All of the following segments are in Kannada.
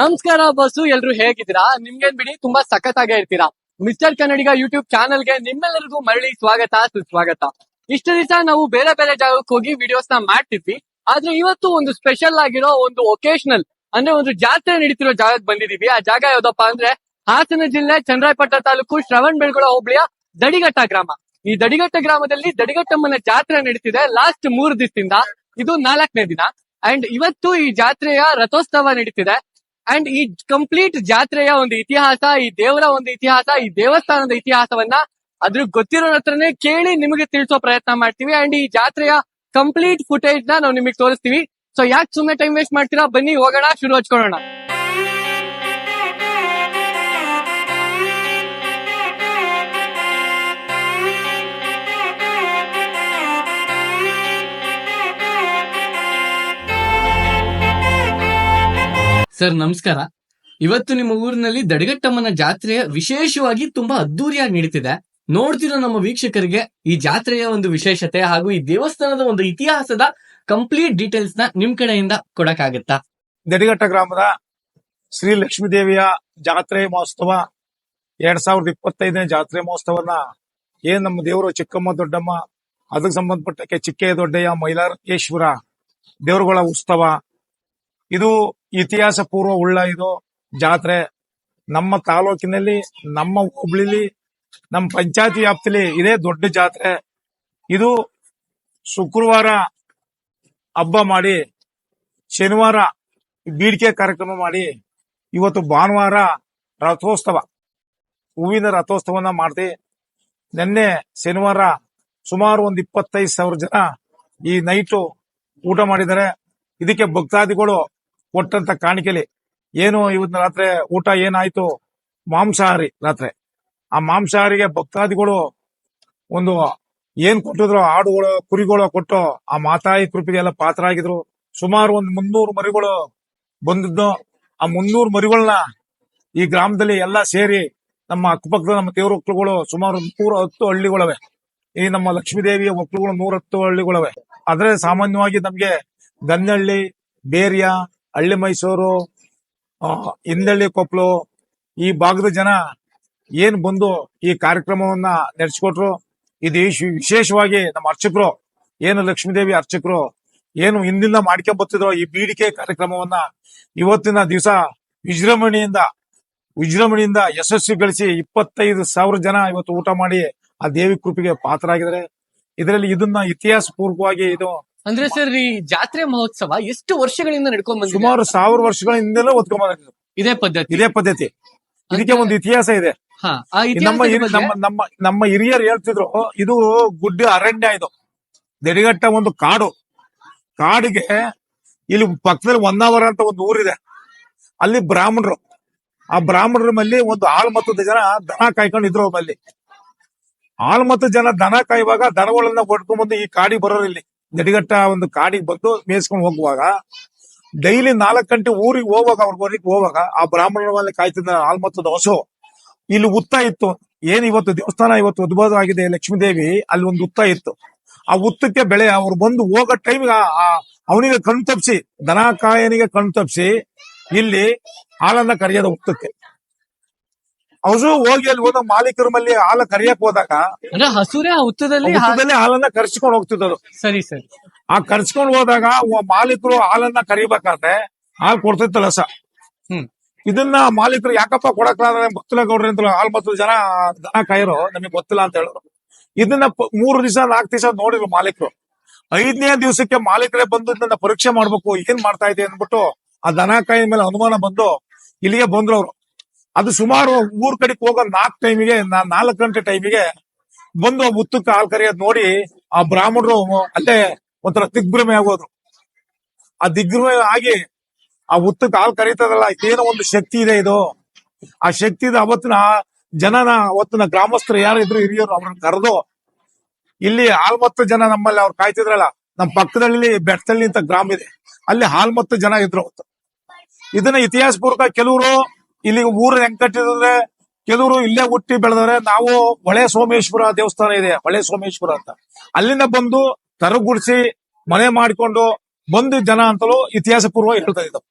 ನಮಸ್ಕಾರ ಬಸ್ಸು ಎಲ್ರು ಹೇಗಿದ್ದೀರಾ? ನಿಮ್ಗೇನ್ ಬಿಡಿ, ತುಂಬಾ ಸಖತ್ತಾಗೇ ಇರ್ತೀರಾ? ಮಿಸ್ಟರ್ ಕನ್ನಡಿಗ ಯೂಟ್ಯೂಬ್ ಚಾನಲ್ಗೆ ನಿಮ್ಮೆಲ್ಲರಿಗೂ ಮರಳಿ ಸ್ವಾಗತ, ಸುಸ್ವಾಗತ. ಇಷ್ಟು ದಿವಸ ನಾವು ಬೇರೆ ಬೇರೆ ಜಾಗಕ್ಕೆ ಹೋಗಿ ವಿಡಿಯೋಸ್ನ ಮಾಡ್ತಿದ್ವಿ. ಆದ್ರೆ ಇವತ್ತು ಒಂದು ಸ್ಪೆಷಲ್ ಆಗಿರೋ ಒಂದು ಒಕೇಶನಲ್ ಅಂದ್ರೆ ಒಂದು ಜಾತ್ರೆ ನಡೀತಿರೋ ಜಾಗಕ್ಕೆ ಬಂದಿದೀವಿ ಆ ಜಾಗ ಯಾವ್ದಪ್ಪ ಅಂದ್ರೆ, ಹಾಸನ ಜಿಲ್ಲೆ ಚಂದ್ರಾಯಪಟ್ಟ ತಾಲೂಕು ಶ್ರವಣ್ ಬೆಳಗೊಳ ಹೋಬಳಿಯ ದಡಿಘಟ್ಟ ಗ್ರಾಮ. ಈ ದಡಿಘಟ್ಟ ಗ್ರಾಮದಲ್ಲಿ ದಡಿಘಟ್ಟಮ್ಮನ ಜಾತ್ರೆ ನಡೀತಿದೆ ಲಾಸ್ಟ್ ಮೂರು ದಿವಸದಿಂದ. ಇದು ನಾಲ್ಕನೇ ದಿನ. ಅಂಡ್ ಇವತ್ತು ಈ ಜಾತ್ರೆಯ ರಥೋತ್ಸವ ನಡೀತಿದೆ. ಅಂಡ್ ಈ ಕಂಪ್ಲೀಟ್ ಜಾತ್ರೆಯ ಒಂದು ಇತಿಹಾಸ, ಈ ದೇವರ ಒಂದು ಇತಿಹಾಸ, ಈ ದೇವಸ್ಥಾನದ ಇತಿಹಾಸವನ್ನ ಅದ್ರ ಗೊತ್ತಿರೋ ಹತ್ರನೇ ಕೇಳಿ ನಿಮಗೆ ತಿಳಿಸೋ ಪ್ರಯತ್ನ ಮಾಡ್ತೀವಿ. ಅಂಡ್ ಈ ಜಾತ್ರೆಯ ಕಂಪ್ಲೀಟ್ ಫುಟೇಜ್ನ ನಾವು ನಿಮಗೆ ತೋರಿಸ್ತೀವಿ. ಸೊ ಯಾಕೆ ಸುಮ್ಮನೆ ಟೈಮ್ ವೇಸ್ಟ್ ಮಾಡ್ತೀರಾ? ಬನ್ನಿ, ಹೋಗೋಣ, ಶುರು ಹಚ್ಕೊಳ್ಳೋಣ. ಸರ್, ನಮಸ್ಕಾರ. ಇವತ್ತು ನಿಮ್ಮ ಊರಿನಲ್ಲಿ ದಡಗಟ್ಟಮ್ಮನ ಜಾತ್ರೆಯ ವಿಶೇಷವಾಗಿ ತುಂಬಾ ಅದ್ದೂರಿಯಾಗಿ ನಡೀತಿದೆ. ನೋಡ್ತಿರೋ ನಮ್ಮ ವೀಕ್ಷಕರಿಗೆ ಈ ಜಾತ್ರೆಯ ಒಂದು ವಿಶೇಷತೆ ಹಾಗೂ ಈ ದೇವಸ್ಥಾನದ ಒಂದು ಇತಿಹಾಸದ ಕಂಪ್ಲೀಟ್ ಡೀಟೇಲ್ಸ್ನ ನಿಮ್ ಕಡೆಯಿಂದ ಕೊಡಕ್ಕಾಗತ್ತಾ? ದಡಿಗಟ್ಟ ಗ್ರಾಮದ ಶ್ರೀ ಲಕ್ಷ್ಮೀದೇವಿಯ ಜಾತ್ರೆ ಮಹೋತ್ಸವ ಎರಡ್ ಸಾವಿರದ ಇಪ್ಪತ್ತೈದನೇ ಜಾತ್ರೆ ಮಹೋತ್ಸವನ ಏನ್ ನಮ್ಮ ದೇವರು ಚಿಕ್ಕಮ್ಮ, ದೊಡ್ಡಮ್ಮ, ಅದಕ್ಕೆ ಸಂಬಂಧಪಟ್ಟಕ್ಕೆ ಚಿಕ್ಕೆ ದೊಡ್ಡಯ್ಯ ಮೈಲಾರೇಶ್ವರ ದೇವರುಗಳ ಉತ್ಸವ. ಇದು ಇತಿಹಾಸ ಪೂರ್ವ ಉಳ್ಳ ಇದು ಜಾತ್ರೆ. ನಮ್ಮ ತಾಲೂಕಿನಲ್ಲಿ, ನಮ್ಮ ಹುಬ್ಳಿಲಿ, ನಮ್ಮ ಪಂಚಾಯತಿ ವ್ಯಾಪ್ತಿಲಿ ಇದೇ ದೊಡ್ಡ ಜಾತ್ರೆ. ಇದು ಶುಕ್ರವಾರ ಹಬ್ಬ ಮಾಡಿ, ಶನಿವಾರ ಬೀಡಿಕೆ ಕಾರ್ಯಕ್ರಮ ಮಾಡಿ, ಇವತ್ತು ಭಾನುವಾರ ರಥೋತ್ಸವ, ಹೂವಿನ ರಥೋತ್ಸವನ ಮಾಡ್ತಿ ನಿನ್ನೆ ಶನಿವಾರ ಸುಮಾರು ಒಂದು ಇಪ್ಪತ್ತೈದು ಸಾವಿರ ಜನ ಈ ನೈಟು ಊಟ ಮಾಡಿದ್ದಾರೆ. ಇದಕ್ಕೆ ಭಕ್ತಾದಿಗಳು ಕೊಟ್ಟಂತ ಕಾಣಿಕೆಲಿ ಏನು ಇವತ್ತಿನ ರಾತ್ರಿ ಊಟ ಏನಾಯ್ತು? ಮಾಂಸಾಹಾರಿ ರಾತ್ರಿ. ಆ ಮಾಂಸಾಹಾರಿಗೆ ಭಕ್ತಾದಿಗಳು ಒಂದು ಏನ್ ಕೊಟ್ಟಿದ್ರು ಆಡುಗಳು, ಕುರಿಗಳು ಕೊಟ್ಟು ಆ ಮಾತಾಯಿ ಕೃಪೆಗೆಲ್ಲ ಪಾತ್ರ ಆಗಿದ್ರು ಸುಮಾರು ಒಂದು ಮುನ್ನೂರು ಮರಿಗಳು ಬಂದಿದ್ದು. ಆ ಮುನ್ನೂರು ಮರಿಗಳನ್ನ ಈ ಗ್ರಾಮದಲ್ಲಿ ಎಲ್ಲ ಸೇರಿ ನಮ್ಮ ಅಕ್ಕಪಕ್ಕದ ನಮ್ಮ ದೇವ್ರ ಸುಮಾರು ನೂರ ಹತ್ತು ಹಳ್ಳಿಗಳವೆ. ಈ ನಮ್ಮ ಲಕ್ಷ್ಮೀದೇವಿಯ ಒಕ್ಕಲುಗಳು ನೂರ ಹತ್ತು ಹಳ್ಳಿಗಳವೆ. ಆದ್ರೆ ಸಾಮಾನ್ಯವಾಗಿ ನಮ್ಗೆ ಗನ್ನಹಳ್ಳಿ ಬೇರ್ಯ ಹಳ್ಳಿ ಮೈಸೂರು ಹಿಂದಳ್ಳಿ ಕೊಪ್ಪಲು ಈ ಭಾಗದ ಜನ ಏನ್ ಬಂದು ಈ ಕಾರ್ಯಕ್ರಮವನ್ನ ನಡೆಸಿಕೊಟ್ರು, ಇದು ವಿಶೇಷವಾಗಿ ನಮ್ಮ ಅರ್ಚಕರು, ಏನು ಲಕ್ಷ್ಮೀದೇವಿ ಅರ್ಚಕರು, ಏನು ಹಿಂದಿಂದ ಮಾಡ್ಕೊಂಡ್ ಬರ್ತಿದ್ರು ಈ ಬೀಡಿಕೆ ಕಾರ್ಯಕ್ರಮವನ್ನ ಇವತ್ತಿನ ದಿವಸ ವಿಜೃಂಭಣೆಯಿಂದ ವಿಜೃಂಭಣೆಯಿಂದ ಯಶಸ್ವಿ ಗಳಿಸಿ ಇಪ್ಪತ್ತೈದು ಸಾವಿರ ಜನ ಇವತ್ತು ಊಟ ಮಾಡಿ ಆ ದೇವಿ ಕೃಪೆಗೆ ಪಾತ್ರರಾಗಿದ್ದಾರೆ. ಇದರಲ್ಲಿ ಇದನ್ನ ಇತಿಹಾಸ ಪೂರ್ವಕವಾಗಿ ಇದು ಅಂದ್ರೆ ಸರ್ ಈ ಜಾತ್ರೆ ಮಹೋತ್ಸವ ಎಷ್ಟು ವರ್ಷಗಳಿಂದ ನಡ್ಕೊಂಡ್ ಬಂದಿದೆ? ಸುಮಾರು ಸಾವಿರ ವರ್ಷಗಳ ಹಿಂದೆಲ್ಲ ಒತ್ಕೊಂಡ್ ಇದೇ ಪದ್ಧತಿ. ಇದೇ ಪದ್ಧತಿ. ಇದಕ್ಕೆ ಒಂದು ಇತಿಹಾಸ ಇದೆ. ಹಾ ಆ ನಮ್ಮ ಇತಿಹಾಸದ ಹಿರಿ- ಬಗ್ಗೆ- ನಮ್ಮ ನಮ್ಮ ನಮ್ಮ ಹಿರಿಯರು ಹೇಳ್ತಿದ್ರು ಇದು ಗುಡ್ಡ ಅರಣ್ಯ ಇದು. ನೆಡಿಗಟ್ಟ ಒಂದು ಕಾಡು. ಕಾಡಿಗೆ ಇಲ್ಲಿ ಪಕ್ಕದಲ್ಲಿ ಹೊನ್ನಾವರ ಅಂತ ಒಂದು ಊರಿದೆ. ಅಲ್ಲಿ ಬ್ರಾಹ್ಮಣರು. ಆ ಬ್ರಾಹ್ಮಣರ ಮಲ್ಲಿ ಒಂದು ಆಳ್ಮತ್ತದ ಜನ ದನ ಕಾಯ್ಕೊಂಡು ಇದ್ರು ಆಳ್ ಮತ್ತು ಜನ ದನ ಕಾಯುವಾಗ ದನಗಳನ್ನ ಹೊಡ್ಕೊಂಡ್ಬಂದು ಈ ಕಾಡಿಗೆ ಬರೋರು ಇಲ್ಲಿ. ದಡಿಗಟ್ಟ ಒಂದು ಕಾಡಿಗೆ ಬಂದು ಮೇಯಿಸ್ಕೊಂಡು ಹೋಗುವಾಗ, ಡೈಲಿ ನಾಲ್ಕು ಗಂಟೆ ಊರಿಗೆ ಹೋಗುವಾಗ, ಅವ್ರ ಊರಿಗೆ ಹೋಗುವಾಗ, ಆ ಬ್ರಾಹ್ಮಣರ ಮೇಲೆ ಕಾಯ್ತಿದ್ದ ಆಲ್ಮತ್ತದ ಹಸು, ಇಲ್ಲಿ ಉತ್ತ ಇತ್ತು. ಏನ್ ಇವತ್ತು ದೇವಸ್ಥಾನ ಇವತ್ತು ಉದ್ಭವ ಆಗಿದೆ ಲಕ್ಷ್ಮೀದೇವಿ, ಅಲ್ಲಿ ಒಂದು ಉತ್ತ ಇತ್ತು. ಆ ಉತ್ತಕ್ಕೆ ಬೆಳೆ, ಅವ್ರು ಬಂದು ಹೋಗೋ ಟೈಮ್ಗೆ ಅವನಿಗೆ ಕಣ್ ತಪ್ಸಿ ದನ ಕಾಯನಿಗೆ ಕಣ್ ತಪ್ಸಿ ಇಲ್ಲಿ ಹಾಲನ್ನ ಕರಿಯೋದು ಉತ್ತಕ್ಕೆ ಹಸು ಹೋಗಿ ಅಲ್ಲಿ ಹೋದ ಮಾಲೀಕರ ಮೇಲೆ ಹಾಲ ಕರಿಯಕ್ ಹೋದಾಗ ಅಂದ್ರೆ ಹಸುರೇ ಹುತ್ತದಲ್ಲಿ ಹಾ- ಹಾಲನ್ನ ಕರ್ಸ್ಕೊಂಡು ಹೋಗ್ತಿದ್ದದು. ಸರಿ ಸರಿ. ಆ ಕರ್ಸ್ಕೊಂಡು ಹೋದಾಗ ಒ- ಮಾಲೀಕರು ಹಾಲನ್ನ ಕರಿಬೇಕಾದ್ರೆ ಹಾಲು ಕೊಡ್ತಿತ್ತಲ್ಲ ಸ ಹ್ಮ್. ಇದನ್ನ ಮಾಲೀಕರು ಯಾಕಪ್ಪ ಕೊಡಕ್ಲಾದ್ರೆ ಗೊತ್ತಿಲ್ಲ ಗೌಡ್ರಿ ಅಂತ ಹಾಲ್ ಮತ್ತು ಜನ ದನ ಕಾಯಿರೋ ನಮಗೆ ಗೊತ್ತಿಲ್ಲ ಅಂತ ಹೇಳಿದ್ರು ಇದನ್ನ ಪ- ಮೂರು ದಿವಸ ನಾಲ್ಕು ದಿವಸ ನೋಡಿದ್ರು ಮಾಲೀಕರು. ಐದನೇ ದಿವಸಕ್ಕೆ ಮಾಲೀಕರೇ ಬಂದು ಇದನ್ನ ಪರೀಕ್ಷೆ ಮಾಡ್ಬೇಕು ಏನ್ ಮಾಡ್ತಾ ಇದೆ ಅಂದ್ಬಿಟ್ಟು ಆ ದನ ಕಾಯಿ ಮೇಲೆ ಅನುಮಾನ ಬಂದು ಇಲ್ಲಿಗೆ ಬಂದ್ರು ಅವ್ರು. ಅದು ಸುಮಾರು ಊರ್ ಕಡೆಗೆ ಹೋಗೋ ನಾಲ್ಕು ಟೈಮಿಗೆ ನಾಲ್ಕು ಗಂಟೆ ಟೈಮಿಗೆ ಬಂದು ಮುತ್ತಕ್ಕೆ ಹಾಲು ಕರಿಯೋದ್ ನೋಡಿ ಆ ಬ್ರಾಹ್ಮಣರು ಅಲ್ಲೇ ಒಂಥರ ದಿಗ್ಭ್ರಮೆ ಆಗೋದು. ಆ ದಿಗ್ಭ್ರಮೆ ಆಗಿ ಆ ಉತ್ತಕ್ಕೆ ಹಾಲು ಕರೀತದಲ್ಲ, ಇದೇನೋ ಒಂದು ಶಕ್ತಿ ಇದೆ ಇದು. ಆ ಶಕ್ತಿ ಇದೆ ಅವತ್ತಿನ ಜನನ, ಅವತ್ತಿನ ಗ್ರಾಮಸ್ಥರು ಯಾರು ಇದ್ರು ಹಿರಿಯರು ಅವ್ರನ್ನ ಕರೆದು, ಇಲ್ಲಿ ಹಾಲ್ಮತ್ತು ಜನ ನಮ್ಮಲ್ಲಿ ಅವ್ರು ಕಾಯ್ತಿದ್ರಲ್ಲ ನಮ್ಮ ಪಕ್ಕದಲ್ಲಿ ಬೆಟ್ಟದಲ್ಲಿ ಅಂತ ಗ್ರಾಮ ಇದೆ. ಅಲ್ಲಿ ಹಾಲ್ಮತ್ತು ಜನ ಇದ್ರು ಅವತ್ತು. ಇದನ್ನ ಇತಿಹಾಸ ಪೂರ್ವಕ ಕೆಲವರು ಇಲ್ಲಿ ಊರು ಹೆಂಗ್ ಕಟ್ಟಿದ್ರೆ ಕೆಲವರು ಇಲ್ಲೇ ಹುಟ್ಟಿ ಬೆಳೆದವ್ರೆ. ನಾವು ಹೊಳೆ ಸೋಮೇಶ್ವರ ದೇವಸ್ಥಾನ ಇದೆ ಹೊಳೆ ಸೋಮೇಶ್ವರ ಅಂತ. ಅಲ್ಲಿಂದ ಬಂದು ತರಗುಡಿಸಿ ಮನೆ ಮಾಡಿಕೊಂಡು ಬಂದು ಜನ ಅಂತಲೂ ಇತಿಹಾಸ ಪೂರ್ವ ಹೇಳ್ತಾ ಇದ್ದವು.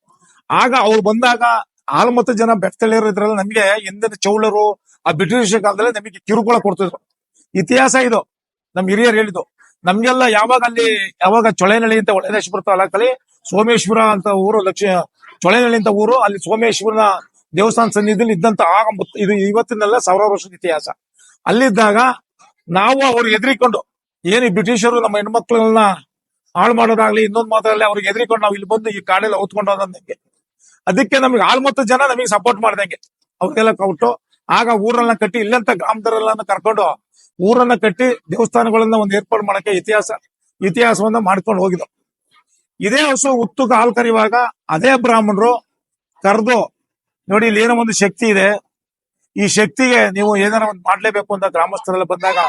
ಆಗ ಅವ್ರು ಬಂದಾಗ ಆಲ್ಮತ್ತ ಜನ ಬೆಟ್ಟಳಿಯರು ಇದ್ರಲ್ಲ ನಮ್ಗೆ ಹಿಂದಿನ ಚೌಳರು, ಆ ಬ್ರಿಟಿಷ್ ಕಾಲದಲ್ಲಿ ನಮಗೆ ಕಿರುಕುಳ ಕೊಡ್ತಿದ್ರು. ಇತಿಹಾಸ ಇದು. ನಮ್ ಹಿರಿಯರು ಹೇಳಿದ್ದು. ನಮ್ಗೆಲ್ಲ ಯಾವಾಗ ಅಲ್ಲಿ, ಯಾವಾಗ ಚೊಳೆನಳ್ಳಿ ಅಂತ ಒಳನೇಶ್ವರ ಕಲಿ ಸೋಮೇಶ್ವರ ಅಂತ ಊರು, ಲಕ್ಷ, ಚೊಳೆನಳ್ಳಿ ಅಂತ ಊರು, ಅಲ್ಲಿ ಸೋಮೇಶ್ವರನ ದೇವಸ್ಥಾನ ಸನ್ನಿಧಿಯಲ್ಲಿ ಇದ್ದಂತ ಆಗ ಇದು ಇವತ್ತಿನಲ್ಲ ಸಾವಿರಾರು ವರ್ಷದ ಇತಿಹಾಸ. ಅಲ್ಲಿದ್ದಾಗ ನಾವು ಅವ್ರು ಎದುರಿಕೊಂಡು ಏನು ಬ್ರಿಟಿಷರು ನಮ್ಮ ಹೆಣ್ಮಕ್ಳನ್ನ ಹಾಳು ಮಾಡೋದಾಗ್ಲಿ, ಇನ್ನೊಂದ್ ಮಾತಾಡಲಿ ಅವ್ರಿಗೆ ಎದುರಿಕೊಂಡು ನಾವು ಇಲ್ಲಿ ಬಂದು ಈ ಕಾಡೆಲ್ಲ ಹೊತ್ಕೊಂಡು ಹೋದಂಗೆ ಅದಕ್ಕೆ ನಮ್ಗೆ ಆಳ್ಮತ್ತ ಜನ ನಮಗೆ ಸಪೋರ್ಟ್ ಮಾಡ್ದಂಗೆ. ಅವ್ರಿಗೆಲ್ಲ ಕೊಟ್ಟು, ಆಗ ಊರನ್ನ ಕಟ್ಟಿ, ಇಲ್ಲಂತ ಗ್ರಾಮದವರೆಲ್ಲ ಕರ್ಕೊಂಡು ಊರನ್ನ ಕಟ್ಟಿ ದೇವಸ್ಥಾನಗಳನ್ನ ಒಂದು ಏರ್ಪಾಡು ಮಾಡಕ್ಕೆ ಇತಿಹಾಸ, ಇತಿಹಾಸವನ್ನ ಮಾಡ್ಕೊಂಡು ಹೋಗಿದ್ದು. ಇದೇ ಹಸು ಉತ್ತುಗ ಹಾಲು ಕರೆಯುವಾಗ ಅದೇ ಬ್ರಾಹ್ಮಣರು ಕರೆದು ನೋಡಿ, ಇಲ್ಲಿ ಏನೋ ಒಂದು ಶಕ್ತಿ ಇದೆ. ಈ ಶಕ್ತಿಗೆ ನೀವು ಏನಾರ ಒಂದು ಮಾಡ್ಲೇಬೇಕು ಅಂತ ಗ್ರಾಮಸ್ಥರೆಲ್ಲ ಬಂದಾಗ,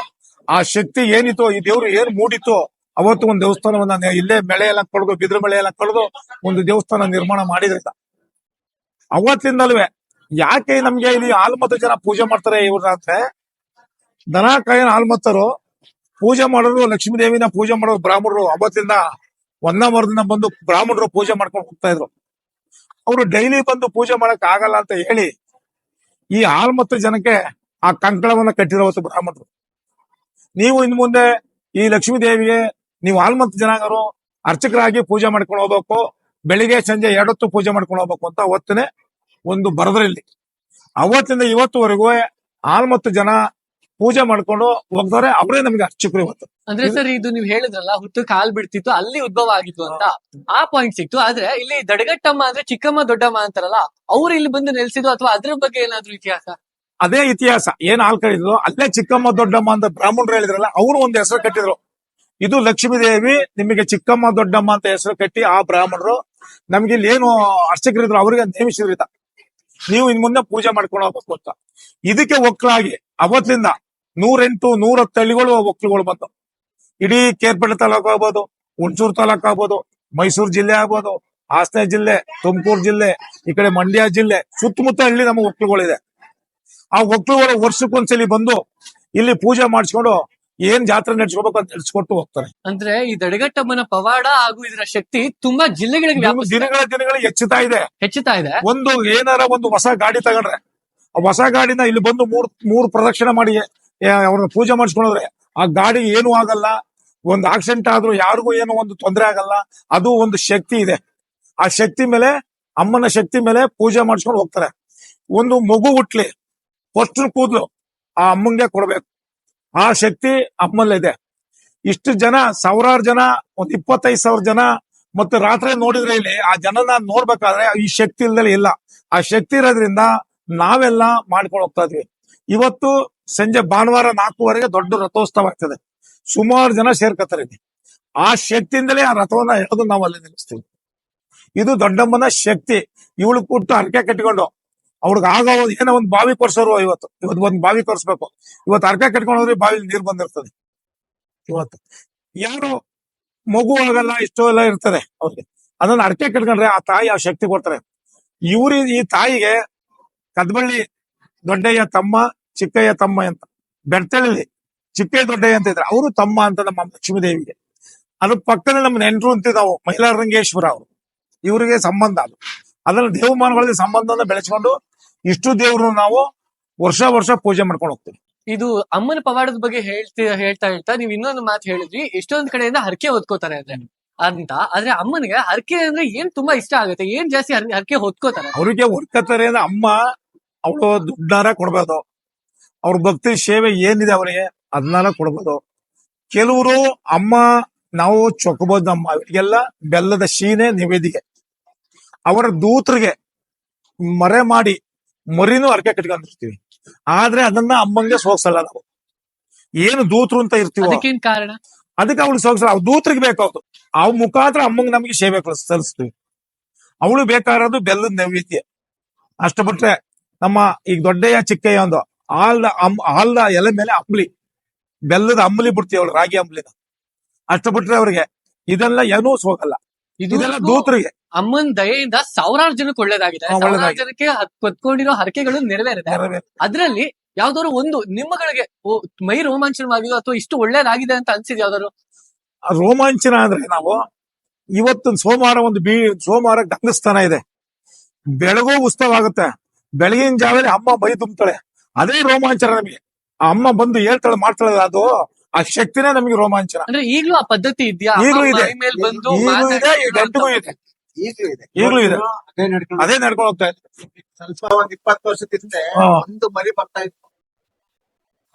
ಆ ಶಕ್ತಿ ಏನಿತ್ತು, ಈ ದೇವ್ರು ಏನ್ ಮೂಡಿತ್ತು, ಅವತ್ತು ಒಂದು ದೇವಸ್ಥಾನವನ್ನ ಇಲ್ಲೇ ಮಳೆ ಎಲ್ಲ ಕಳೆದು ಬಿದ್ರ ಮಳೆ ಎಲ್ಲ ಕಳೆದು ಒಂದು ದೇವಸ್ಥಾನ ನಿರ್ಮಾಣ ಮಾಡಿದ್ರಿಂದ. ಅವತ್ತಿಂದಲ್ವೇ ಯಾಕೆ ನಮ್ಗೆ ಇಲ್ಲಿ ಆಲ್ಮತ್ತ ಜನ ಪೂಜೆ ಮಾಡ್ತಾರೆ ಇವ್ರನ್ನ ಅಂದ್ರೆ ದನ ಕಾಯಿನ ಆಲ್ಮತ್ತರು ಪೂಜೆ ಮಾಡೋರು ಲಕ್ಷ್ಮೀ ದೇವಿನ ಪೂಜೆ ಮಾಡೋರು, ಬ್ರಾಹ್ಮಣರು ಅವತ್ತಿಂದ ಒಂದ ಮರದಿಂದ ಬಂದು ಬ್ರಾಹ್ಮಣರು ಪೂಜೆ ಮಾಡ್ಕೊಂಡು ಹೋಗ್ತಾ ಇದ್ರು. ಅವರು ಡೈಲಿ ಬಂದು ಪೂಜೆ ಮಾಡಕ್ ಆಗಲ್ಲ ಅಂತ ಹೇಳಿ ಈ ಆಲ್ಮತ್ತ ಜನಕ್ಕೆ ಆ ಕಂಕಣವನ್ನ ಕಟ್ಟಿರುವಂತ ಬ್ರಾಹ್ಮಣರು. ನೀವು ಇನ್ ಮುಂದೆ ಈ ಲಕ್ಷ್ಮೀ ದೇವಿಗೆ ನೀವು ಆಲ್ಮತ್ತ ಜನಾಂಗರು ಅರ್ಚಕರಾಗಿ ಪೂಜೆ ಮಾಡ್ಕೊಂಡು ಹೋಗ್ಬೇಕು, ಬೆಳಿಗ್ಗೆ ಸಂಜೆ ಎರಡೊತ್ತು ಪೂಜೆ ಮಾಡ್ಕೊಂಡು ಹೋಗ್ಬೇಕು ಅಂತ ಅವತ್ತನೇ ಒಂದು ಬರದ್ರಲ್ಲಿ ಅವತ್ತಿಂದ ಇವತ್ತುವರೆಗೂ ಆಲ್ಮತ್ತು ಜನ ಪೂಜೆ ಮಾಡ್ಕೊಂಡು ಹೋಗ್ತಾರೆ ಅವರೇ ನಮ್ಗೆ ಅರ್ಚಕರು ಇವತ್ತು. ಅಂದ್ರೆ ಸರ್ ಇದು ನೀವು ಹೇಳಿದ್ರಲ್ಲ ಹುತ್ತು ಕಾಲ್ ಬಿಡ್ತಿತ್ತು ಅಲ್ಲಿ ಉದ್ಭವ ಆಗಿತ್ತು ಅಂತ. ಆ ಪಾಯಿಂಟ್ ಸಿಕ್ತು. ಆದ್ರೆ ಇಲ್ಲಿ ದಡಗಟ್ಟಮ್ಮ ಅಂದ್ರೆ ಚಿಕ್ಕಮ್ಮ ದೊಡ್ಡಮ್ಮ ಅಂತಾರಲ್ಲ ಅವ್ರು ಇಲ್ಲಿ ಬಂದು ನೆಲೆಸಿದ್ರು ಅಥವಾ ಅದ್ರ ಬಗ್ಗೆ ಏನಾದ್ರು ಇತಿಹಾಸ? ಅದೇ ಇತಿಹಾಸ. ಏನ್ ಹಾಲ್ ಕರೀದ್ರು ಅಲ್ಲೇ ಚಿಕ್ಕಮ್ಮ ದೊಡ್ಡಮ್ಮ ಅಂತ ಬ್ರಾಹ್ಮಣರು ಹೇಳಿದ್ರಲ್ಲ ಅವರು ಒಂದು ಹೆಸರು ಕಟ್ಟಿದ್ರು. ಇದು ಲಕ್ಷ್ಮೀ ದೇವಿ ನಿಮಗೆ ಚಿಕ್ಕಮ್ಮ ದೊಡ್ಡಮ್ಮ ಅಂತ ಹೆಸರು ಕಟ್ಟಿ ಆ ಬ್ರಾಹ್ಮಣರು ನಮ್ಗೆ ಇಲ್ಲಿ ಏನು ಅರ್ಚಕರಿದ್ರು ಅವ್ರಿಗೆ ನೇಮಿಸಿದ್ರಿತ ನೀವು ಇನ್ ಮುಂದೆ ಪೂಜೆ ಮಾಡ್ಕೊಂಡು ಹೋಗ್ಬೇಕು ಅಂತ. ಇದಕ್ಕೆ ಒಕ್ಕಲಾಗಿ ಅವತ್ತಿಂದ ನೂರೆಂಟು ನೂರ ತಳಿಗಳು ಒಕ್ಕಲುಗಳು ಬಂತು ಇಡೀ ಕೇರ್ಪೇಟೆ ತಾಲೂಕು ಆಗ್ಬೋದು ಹುಣಸೂರು ತಾಲೂಕು ಆಗ್ಬೋದು ಮೈಸೂರು ಜಿಲ್ಲೆ ಆಗ್ಬೋದು ಹಾಸನ ಜಿಲ್ಲೆ ತುಮಕೂರು ಜಿಲ್ಲೆ ಈ ಕಡೆ ಮಂಡ್ಯ ಜಿಲ್ಲೆ ಸುತ್ತಮುತ್ತ ಹಳ್ಳಿ ನಮ್ಮ ಒಕ್ಕಲುಗಳಿದೆ. ಆ ಒಕ್ಕಲುಗಳು ವರ್ಷಕ್ಕೊಂದ್ಸಲಿ ಬಂದು ಇಲ್ಲಿ ಪೂಜೆ ಮಾಡಿಸ್ಕೊಂಡು ಏನ್ ಜಾತ್ರೆ ನಡೆಸ್ಕೋಬೇಕು ಅಂತ ನಡೆಸ್ಕೊಟ್ಟು ಹೋಗ್ತಾರೆ. ಅಂದ್ರೆ ಈ ದಡಗಟ್ಟಮ್ಮನ ಪವಾಡ ಹಾಗೂ ಇದರ ಶಕ್ತಿ ತುಂಬಾ ಜಿಲ್ಲೆಗಳಿಗೆ ದಿನಗಳ ದಿನಗಳ ಹೆಚ್ಚುತ್ತಾ ಇದೆ. ಹೆಚ್ಚುತ್ತಾ ಇದೆ. ಒಂದು ಏನಾರ ಒಂದು ಹೊಸ ಗಾಡಿ ತಗೊಂಡ್ರೆ ಆ ಹೊಸ ಗಾಡಿನ ಇಲ್ಲಿ ಬಂದು ಮೂರ್ ಮೂರ್ ಪ್ರದಕ್ಷಿಣೆ ಮಾಡಿ ಅವ್ರನ್ನ ಪೂಜೆ ಮಾಡಿಸ್ಕೊಂಡ್ರೆ ಆ ಗಾಡಿ ಏನು ಆಗಲ್ಲ. ಒಂದು ಆಕ್ಸಿಡೆಂಟ್ ಆದ್ರೂ ಯಾರಿಗೂ ಏನು ಒಂದು ತೊಂದರೆ ಆಗಲ್ಲ. ಅದು ಒಂದು ಶಕ್ತಿ ಇದೆ. ಆ ಶಕ್ತಿ ಮೇಲೆ, ಅಮ್ಮನ ಶಕ್ತಿ ಮೇಲೆ ಪೂಜೆ ಮಾಡಿಸ್ಕೊಂಡು ಹೋಗ್ತಾರೆ. ಒಂದು ಮಗು ಹುಟ್ಲಿ ಫಸ್ಟ್ ಕೂದಲು ಆ ಅಮ್ಮಂಗೆ ಕೊಡ್ಬೇಕು. ಆ ಶಕ್ತಿ ಅಮ್ಮಲ್ಲಿದೆ. ಇಷ್ಟು ಜನ, ಸಾವಿರಾರು ಜನ, ಒಂದ್ ಇಪ್ಪತ್ತೈದು ಸಾವಿರ ಜನ ಮತ್ತೆ ರಾತ್ರಿ ನೋಡಿದ್ರೆ ಇಲ್ಲಿ ಆ ಜನನ ನೋಡ್ಬೇಕಾದ್ರೆ ಈ ಶಕ್ತಿ ಇಲ್ದಲೆ ಇಲ್ಲ. ಆ ಶಕ್ತಿ ಇರೋದ್ರಿಂದ ನಾವೆಲ್ಲ ಮಾಡ್ಕೊಂಡು ಹೋಗ್ತಾ ಇದ್ವಿ. ಇವತ್ತು ಸಂಜೆ ಭಾನುವಾರ ನಾಲ್ಕೂವರೆಗೆ ದೊಡ್ಡ ರಥೋತ್ಸವ ಆಗ್ತದೆ. ಸುಮಾರು ಜನ ಸೇರ್ಕತ್ತಾರೆ ಇಲ್ಲಿ. ಆ ಶಕ್ತಿಯಿಂದಲೇ ಆ ರಥವನ್ನ ಎಳೆದು ನಾವು ಅಲ್ಲಿ ನಿಲ್ಲಿಸ್ತೀವಿ. ಇದು ದೊಡ್ಡಮ್ಮನ ಶಕ್ತಿ. ಇವಳು ಕೊಟ್ಟು ಹರಕೆ ಕಟ್ಕೊಂಡು ಅವ್ರಿಗೆ ಆಗೋ ಏನೋ ಒಂದು ಬಾವಿ ಕೊರ್ಸೋರು ಇವತ್ತು. ಇವತ್ತು ಒಂದು ಬಾವಿ ಕೊರ್ಸ್ಬೇಕು. ಇವತ್ತು ಹರಕೆ ಕಟ್ಕೊಂಡು ಹೋದ್ರೆ ಬಾವಿಲಿ ನೀರು ಬಂದಿರ್ತದೆ. ಇವತ್ತು. ಯಾರು ಮಗು ಆಗಲ್ಲ, ಇಷ್ಟೋ ಎಲ್ಲ ಇರ್ತದೆ ಅವ್ರಿಗೆ. ಅದನ್ನ ಅರ್ಕೆ ಕಟ್ಕೊಂಡ್ರೆ ಆ ತಾಯಿ ಆ ಶಕ್ತಿ ಕೊಡ್ತಾರೆ. ಇವ್ರಿ ಈ ತಾಯಿಗೆ ಕದ್ಬಳ್ಳಿ ದೊಡ್ಡಯ್ಯ ತಮ್ಮ ಚಿಕ್ಕಯ್ಯ ತಮ್ಮ ಅಂತ. ಬೆಳ್ತಳ್ಳಿ ಚಿಕ್ಕಯ್ಯ ದೊಡ್ಡಯ್ಯ ಅಂತ ಇದ್ರೆ ಅವರು ತಮ್ಮ ಅಂತ ನಮ್ಮ ಲಕ್ಷ್ಮೀ ದೇವಿಗೆ ಅದ್ರ ಪಕ್ಕದಲ್ಲಿ ನಮ್ಮ ನೆಂಟರು ಅಂತ ನಾವು ಮೈಲಾರಂಗೇಶ್ವರ ಅವರು. ಇವರಿಗೆ ಸಂಬಂಧ ಅದು. ಅದನ್ನ ದೇವಮಾನಗಳಲ್ಲಿ ಸಂಬಂಧವನ್ನು ಬೆಳೆಸ್ಕೊಂಡು ಇಷ್ಟು ದೇವ್ರು ನಾವು ವರ್ಷ ವರ್ಷ ಪೂಜೆ ಮಾಡ್ಕೊಂಡು ಹೋಗ್ತೀವಿ. ಇದು ಅಮ್ಮನ ಪವಾಡದ ಬಗ್ಗೆ ಹೇಳ್ತಿ ಹೇಳ್ತಾ ಹೇಳ್ತಾ ನೀವು ಇನ್ನೊಂದು ಮಾತು ಹೇಳಿದ್ರಿ ಎಷ್ಟೊಂದ್ ಕಡೆಯಿಂದ ಹರಕೆ ಹೊತ್ಕೋತಾರೆ ಅಂದ್ರೆ ಅಂತ. ಆದ್ರೆ ಅಮ್ಮನಿಗೆ ಹರಕೆ ಅಂದ್ರೆ ಏನ್ ತುಂಬಾ ಇಷ್ಟ ಆಗುತ್ತೆ? ಏನ್ ಜಾಸ್ತಿ ಹರ್- ಹರಕೆ ಹೊತ್ಕೋತಾರೆ? ಅವರಿಗೆ ಹೊತ್ಕೋತಾರೆ ಅಂದ್ರೆ ಅಮ್ಮ ಅವಳು ದುಡ್ಡಾರ ಕೊಡ್ಬೋದು ಅವ್ರ ಭಕ್ತಿ ಸೇವೆ ಏನಿದೆ ಅವರಿಗೆ ಅದನ್ನೆಲ್ಲ ಕೊಡ್ಬೋದು. ಕೆಲವರು ಅಮ್ಮ ನಾವು ಚೊಕ್ಕಬಹುದು ಅಮ್ಮ ಇವರಿಗೆಲ್ಲ ಬೆಲ್ಲದ ಶೀನೆ ನಿವೇದಿಗೆ ಅವರ ದೂತರಿಗೆ ಮರೆ ಮಾಡಿ ಮರಿನೂ ಅರ್ಕೆ ಕಟ್ಕೊಂಡಿರ್ತೀವಿ ಆದ್ರೆ ಅದನ್ನ ಅಮ್ಮಂಗೆ ಸೋಗ್ಸಲ್ಲ ನಾವು. ಏನು ದೂತರು ಅಂತ ಇರ್ತೀವಿ? ಕಾರಣ? ಅದಕ್ಕೆ ಅವಳು ಸೋಗ್ಸಲ್ಲ. ಅವ್ ದೂತರಿಗೆ ಬೇಕಾದ್ರು ಅವ್ ಮುಖಾಂತರ ಅಮ್ಮಂಗೆ ನಮಗೆ ಸೇವೆ ಸಲ್ಲಿಸ್ತೀವಿ. ಅವಳು ಬೇಕಾಗಿರೋದು ಬೆಲ್ಲದ ನೈವೇದ್ಯ. ಅಷ್ಟು ಬಿಟ್ರೆ ನಮ್ಮ ಈಗ ದೊಡ್ಡಯ್ಯ ಚಿಕ್ಕಯ್ಯ ಒಂದು ಹಾಲ್ದ ಅಮ್ ಹಾಲ್ದ ಎಲೆ ಮೇಲೆ ಅಂಬ್ಲಿ ಬೆಲ್ಲದ ಅಂಬ್ಲಿ ಬಿಡ್ತೀವಿ ಅವಳು ರಾಗಿ ಅಂಬ್ಲಿನ. ಅಷ್ಟ ಬಿಟ್ರೆ ಅವ್ರಿಗೆ ಇದೆಲ್ಲ ಏನೂ ಹೋಗಲ್ಲ ಇದು ಇದೆಲ್ಲ ದೂತರಿಗೆ. ಅಮ್ಮನ್ ದಯೆಯಿಂದ ಸಾವಿರಾರು ಜನಕ್ಕೆ ಒಳ್ಳೇದಾಗಿದೆ. ಹಾ, ಸಾವಿರಾರು ಜನಕ್ಕೆ ಹತ್- ಹೊತ್ಕೊಂಡಿರೋ ಹರಕೆಗಳು ನೆರವೇರಿದೆ ನೆರವೇರ್- ಅದ್ರಲ್ಲಿ ಯಾವ್ದಾದ್ರು ಒಂದು ನಿಮ್ಮಗಳಿಗೆ ಓ, ಮೈ ರೋಮಾಂಚನವಾಗಿದೋ ಅಥವಾ ಇಷ್ಟು ಒಳ್ಳೇದಾಗಿದೆ ಅಂತ ಅನ್ಸಿದ್ ಯಾವ್ದಾದ್ರು? ಆ ರೋಮಾಂಚನ ಅಂದ್ರೆ ನಾವು ಇವತ್ತು ಸೋಮವಾರ ಒಂದು ಬಿ ಸೋಮವಾರ ಗಂಗಸ್ಥಾನ ಇದೆ. ಬೆಳಗೋ ಉತ್ಸವ ಆಗುತ್ತೆ. ಬೆಳಗಿನ ಜಾವದಲ್ಲಿ ಅಮ್ಮ ಬೈ ತುಂಬ್ತಾಳೆ. ಅದೇ ರೋಮಾಂಚನ ನಮಗೆ. ಆ ಅಮ್ಮ ಬಂದು ಹೇಳ್ತಾಳೆ ಮಾಡ್ತಾಳೆ ಅದು ಆ ಶಕ್ತಿನೇ ನಮಗೆ ರೋಮಾಂಚನ. ಅಂದ್ರೆ ಈಗ್ಲೂ ಆ ಪದ್ಧತಿ ಇದೆಯಾ? ಈಗ್ಲೂ ಇದೆ. ಈಗಲೂ ಇದೆ ಈ ಇದೆ. ಈಗಲೂ ಇದೆ. ಅದೇ ನಡ್ಕೊಂಡು ಹೋಗ್ತಾ ಇದೆ ಸ್ವಲ್ಪ ಒಂದ್ ಇಪ್ಪತ್ತು ವರ್ಷದ ಹಿಂದೆ. ಒಂದು ಮರಿ ಬರ್ತಾ ಇತ್ತು.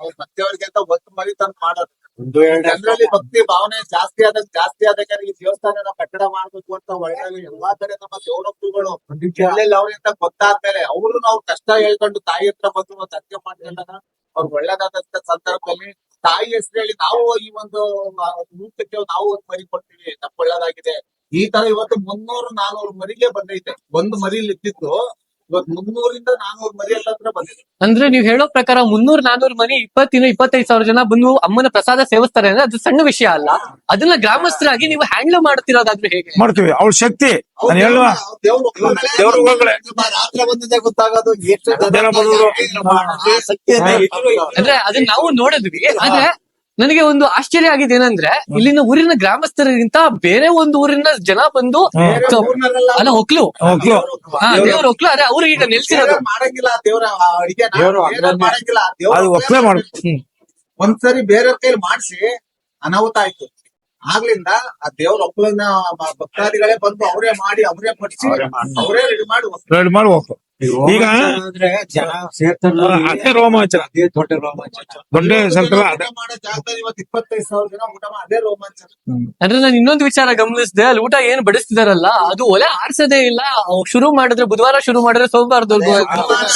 ಅವ್ರ ಮತ್ತೆಯವ್ರಿಗೆ ಅಂತ ಒಂದು ಮರಿ ತಂದು ಮಾಡೋದು. ಜನರಲ್ಲಿ ಭಕ್ತಿ ಭಾವನೆ ಜಾಸ್ತಿ ಆದಾಗ ಜಾಸ್ತಿ ಆದಾಗ ಈ ದೇವಸ್ಥಾನ ಕಟ್ಟಡ ಮಾಡ್ಬೇಕು ಅಂತ ಒಳ್ಳೆ ಎಲ್ಲಾ ಕಡೆ ನಮ್ಮ ದೇವರಪ್ಪುಗಳು ಎಲ್ಲೆಲ್ಲಿ ಅವ್ರಿಂದ ಗೊತ್ತಾದ್ಮೇಲೆ ಅವರು ನಾವು ಕಷ್ಟ ಹೇಳ್ಕೊಂಡು ತಾಯಿ ಹತ್ರ ಬಂದು ಒಂದು ಅರ್ಕೆ ಮಾಡ್ಕೊಂಡಾಗ ಅವ್ರಿಗೆ ಒಳ್ಳೇದಾದಂತ ಸಂದರ್ಭದಲ್ಲಿ ತಾಯಿ ಹೆಸರು ಹೇಳಿ ನಾವು ಈ ಒಂದು ರೂಪಕ್ಕೆ ನಾವು ಒಂದು ಮರಿ ಕೊಡ್ತೀವಿ. ನಮ್ಗೆ ಒಳ್ಳೇದಾಗಿದೆ. ಈ ತರ ಇವತ್ತು ಮುನ್ನೂರು ನಾನೂರು ಮರಿಗೆ ಬಂದೈತೆ. ಒಂದು ಮರಿಲಿ ಇದ್ದಿದ್ದು ಇವತ್ತು ಮುನ್ನೂರಿಂದ ನಾನೂರು ಮರಿ ಎಲ್ಲ ಹತ್ರ ಬಂದಿದೆ ಅಂದ್ರೆ ನೀವ್ ಹೇಳೋ ಪ್ರಕಾರ ಮುನ್ನೂರ್ ನಾನೂರ್ ಮನೆ ಇಪ್ಪತ್ತಿನ ಇಪ್ಪತ್ತೈದು ಸಾವಿರ ಜನ ಬಂದು ಅಮ್ಮನ ಪ್ರಸಾದ ಸೇವಿಸ್ತಾರೆ ಅಂದ್ರೆ ಅದು ಸಣ್ಣ ವಿಷಯ ಅಲ್ಲ ಅದನ್ನ ಗ್ರಾಮಸ್ಥರಾಗಿ ನೀವು ಹ್ಯಾಂಡಲ್ ಮಾಡ್ತಿರೋದಾದ್ರೆ ಹೇಗೆ ಮಾಡ್ತೀವಿ ಅವಳ ಶಕ್ತಿ ನಾನು ಹೇಳುವ ದೇವ್ರು ದೇವ್ರ ಹೋಗ್ಲೆ. ರಾತ್ರಿ ಬಂದಿದ್ದೆ ಗೊತ್ತಾಗೋದು ಎಷ್ಟು ಜನ ಬಂದ್ರು. ಆ ಶಕ್ತಿ ಇದೆ. ಅಂದ್ರೆ ಅದನ್ನ ನಾವು ನೋಡಿದ್ವಿ ಆದ್ರೆ ನನಗೆ ಒಂದು ಆಶ್ಚರ್ಯ ಆಗಿದೆ ಏನಂದ್ರೆ ಇಲ್ಲಿನ ಊರಿನ ಗ್ರಾಮಸ್ಥರಿಗಿಂತ ಬೇರೆ ಒಂದು ಊರಿನ ಜನ ಬಂದು ಅಲ್ಲ ಹೊಕ್ಲು. ಹೋಗ್ಲು. ಹಾ ದೇವ್ರ ಹೊಕ್ಲು ಅದೇ ಅವ್ರು ಈಗ ನಿಲ್ಸಿರೋದು. ಮಾಡಂಗಿಲ್ಲ ದೇವ್ರ ಅಡಿಗೆ ಮಾಡಂಗಿಲ್ಲ. ಮಾಡು. ಒಂದ್ಸರಿ ಬೇರೆ ಕೈಲಿ ಮಾಡಿಸಿ ಅನಾಹುತ ಆಯ್ತು. ಆಗ್ಲಿಂದ ಆ ದೇವ್ರ ಒಕ್ಕಲನ್ನ ಭಕ್ತಾದಿಗಳೇ ಬಂದು ಅವರೇ ಮಾಡಿ ಅವರೇ ಪಡಿಸಿ ಅವರೇ ರೆಡಿ ಮಾಡಿ. ಹೋಗ್ತಾರೆ. ರೆಡಿ ಮಾಡಿ ಹೋಗ್ತು ಈಗ ಅಂದ್ರೆ ಜನ ಸೇರ್ತಾರಲ್ಲ ಅದೇ ರೋಮಾಂಚನ. ಅದೇ ದೊಡ್ಡ ರೋಮಾಂಚನ. ದೊಡ್ಡ ಸ್ವಲ್ಪ ಅದೇ. ಊಟ ಮಾಡೋ ಜಾಗದಲ್ಲಿ ಇವತ್ತು ಇಪ್ಪತ್ತೈದು ಸಾವಿರ ಜನ ಊಟ ಮಾಡಿ ಅದೇ ರೋಮಾಂಚನ. ಅಂದ್ರೆ ನಾನು ಇನ್ನೊಂದು ವಿಚಾರ ಗಮನಿಸಿದೆ ಅಲ್ಲಿ ಊಟ ಏನ್ ಬಡಿಸ್ತಿದಾರಲ್ಲ ಅದು ಒಲೆ ಆರ್ಸದೇ ಇಲ್ಲ. ಅವ್ರು ಶುರು ಮಾಡಿದ್ರೆ ಬುಧವಾರ ಶುರು ಮಾಡಿದ್ರೆ ಸೋಮವಾರದವರೆಗೂ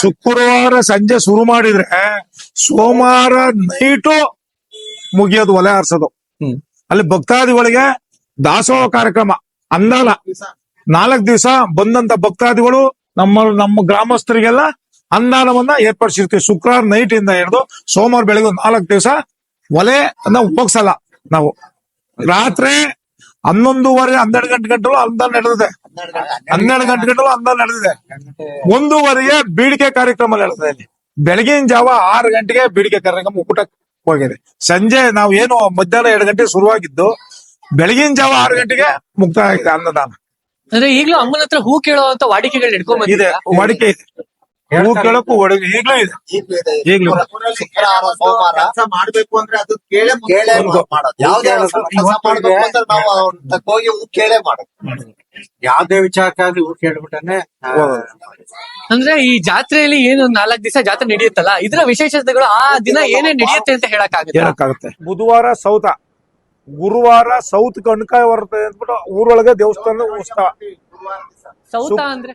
ಶುಕ್ರವಾರ ಸಂಜೆ ಶುರು ಮಾಡಿದ್ರೆ ಸೋಮವಾರ ನೈಟು ಮುಗಿಯೋದು ಒಲೆ ಆರ್ಸೋದು. ಹ್ಮ್. ಅಲ್ಲಿ ಭಕ್ತಾದಿಗಳಿಗೆ ದಾಸೋಹ ಕಾರ್ಯಕ್ರಮ. ಅಂದಾಲ. ನಾಲ್ಕು ನಾಲ್ಕ್ ದಿವಸ ಬಂದಂತ ಭಕ್ತಾದಿಗಳು ನಮ್ಮ ನಮ್ಮ ಗ್ರಾಮಸ್ಥರಿಗೆಲ್ಲ ಅನ್ನದಾನವನ್ನ ಏರ್ಪಡಿಸಿರ್ತೀವಿ. ಶುಕ್ರವಾರ ನೈಟ್ ಇಂದ ಹಿಡಿದು ಸೋಮವಾರ ಬೆಳಗ್ಗೆ ನಾಲ್ಕು ದಿವಸ ಒಲೆ ಅನ್ನ ಉಪಯೋಗಿಸಲ್ಲ ನಾವು. ರಾತ್ರಿ ಹನ್ನೊಂದುವರೆ, ಹನ್ನೆರಡು ಗಂಟೆ ಗಂಟಲು ಅಂದ ನಡೆದಿದೆ. ಹನ್ನೆರಡು ಗಂಟೆ ಗಂಟಲು ಅಂದ ನಡೆದಿದೆ. ಒಂದೂವರೆಗೆ ಬೇಡಿಕೆ ಕಾರ್ಯಕ್ರಮ ನಡೆದಿದೆ ಇಲ್ಲಿ. ಬೆಳಗಿನ ಜಾವ ಆರು ಗಂಟೆಗೆ ಬೇಡಿಕೆ ಕಾರ್ಯಕ್ರಮ ಊಟ ಹೋಗಿದೆ. ಸಂಜೆ ನಾವು ಏನು ಮಧ್ಯಾಹ್ನ ಎರಡು ಗಂಟೆ ಶುರುವಾಗಿದ್ದು, ಬೆಳಗಿನ ಜಾವ ಆರು ಗಂಟೆಗೆ ಮುಕ್ತ ಆಗಿದೆ ಅನ್ನದಾನ. ಅಂದ್ರೆ ಈಗ್ಲೂ ಅಮ್ಮನ ಹತ್ರ ಹೂ ಕೇಳುವಂತ ವಾಡಿಕೆಗಳು ಹಿಡ್ಕೊಂಡ್ ಇದೆ ಬಂದಿದೆ ವಾಡಿಕೆ ಇದೆ. ಹೂ ಕೇಳಕ್ಕೂ ಒಡಗೆ ಈಗಲೂ ಇದೆ. ಈಗ್ಲೂ ಇದೆ. ಈಗ್ಲೂ. ಇದೆ. ಊರಲ್ಲಿ ಶುಕ್ರವಾರ, ಸೋಮವಾರ. ಕೆಲಸ ಮಾಡ್ಬೇಕು ಅಂದ್ರೆ ಅದು ಕೇಳೆ ಮುಂದೆ ಮಾಡೋದು. ಯಾವ್ದೇ ಕೆಲಸ ಮಾಡ್ಬೇಕು ಅಂದ್ರೆ ನಾವು ಅವ್ರನ್ನ ಹೋಗಿ ಹೂ ಕೇಳೇ ಮಾಡೋದು. ಯಾವ್ದೇ ವಿಚಾರಕ್ಕಾಗಿ ಊರ್ ಕೇಳ್ಬಿಟ್ಟನೆ ಅಂದ್ರೆ ಈ ಜಾತ್ರೆಯಲ್ಲಿ ಏನು ನಾಲ್ಕ್ ದಿವಸ ಜಾತ್ರೆ ನಡೆಯುತ್ತಲ್ಲ ಇದರ ವಿಶೇಷತೆಗಳು ಆ ದಿನ ಏನೇ ನಡೆಯುತ್ತೆ ಅಂತ ಹೇಳಕ್ ಆಗುತ್ತೆ ಬುಧವಾರ ಸೌತ ಗುರುವಾರ ಸೌತ್ ಕಣ್ಕಾಯಿ ಬರುತ್ತೆ ಅಂದ್ಬಿಟ್ಟು ಊರೊಳಗೆ ದೇವಸ್ಥಾನ ಉತ್ಸವ. ಗುರುವಾರ ದಿವಸ ಸೌತ ಅಂದ್ರೆ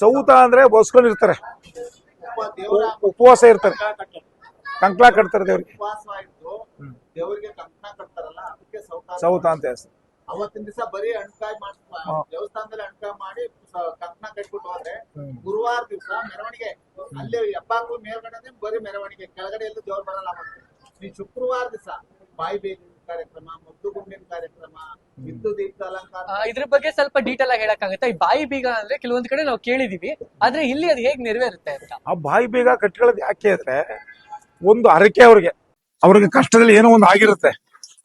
ಸೌತ ಅಂದ್ರೆ ಬಸ್ಕೊಂಡಿರ್ತಾರೆ ಉಪವಾಸ ಇರ್ತಾರೆ. ಕಂಕ್ಳ ಕಟ್ತಾರೆ ದೇವ್ರಿಗೆ. ಉಪವಾಸವಾಯ್ತು ದೇವರಿಗೆ ಕಂಕಣ ಕಟ್ತಾರಲ್ಲ ಅದಕ್ಕೆ ಸೌತ ಸೌತ ಅಂತ ಹೆಸರು. ಅವತ್ತಿನ ದಿವಸ ಬರೀ ಅಣ್ಕಾಯಿ. ದೇವಸ್ಥಾನದಲ್ಲಿ ಅಣ್ಕಾಯಿ ಮಾಡಿ ಸ- ಕಂಕಣ ಕಟ್ಬಿಟ್ಟು ಹೋದ್ರೆ ಗುರುವಾರ ದಿವಸ ಮೆರವಣಿಗೆ. ಅಲ್ಲಿ ಎಪ್ಪಾಕು ಮೇಲ್ಗಡೆ ಬರೀ ಮೆರವಣಿಗೆ. ಕೆಳಗಡೆ ಎಲ್ಲೂ ದೇವ್ರ ಬರಲ್ಲ ಮತ್ತೆ ಈ ಶುಕ್ರವಾರ ದಿವಸ ಬಾಯಿ ಕಾರ್ಯಕ್ರಮ ಮುದ್ದು ಗುಂಡಿನ ಕಾರ್ಯಕ್ರಮ ವಿದ್ಯುತ್ ದೀಪ ಅಲಂಕಾರ. ಇದ್ರ ಬಗ್ಗೆ ಸ್ವಲ್ಪ ಡೀಟೇಲ್ ಆಗಿ ಹೇಳಕ್ಕಾಗುತ್ತೆ? ಈ ಬಾಯಿ ಬೀಗ ಅಂದ್ರೆ ಕೆಲವೊಂದ್ ಕಡೆ ನಾವು ಕೇಳಿದೀವಿ ಆದ್ರೆ ಇಲ್ಲಿ ಅದು ಹೇಗ್ ನೆರವೇರುತ್ತೆ ಅಂತ. ಆ ಬಾಯಿ ಬೀಗ ಕಟ್ಕೊಳ್ಳೋದು ಯಾಕೆ ಅಂದ್ರೆ ಒಂದು ಹರಕೆ ಅವ್ರಿಗೆ. ಅವ್ರಿಗೆ ಕಷ್ಟದಲ್ಲಿ ಏನೋ ಒಂದು ಆಗಿರುತ್ತೆ.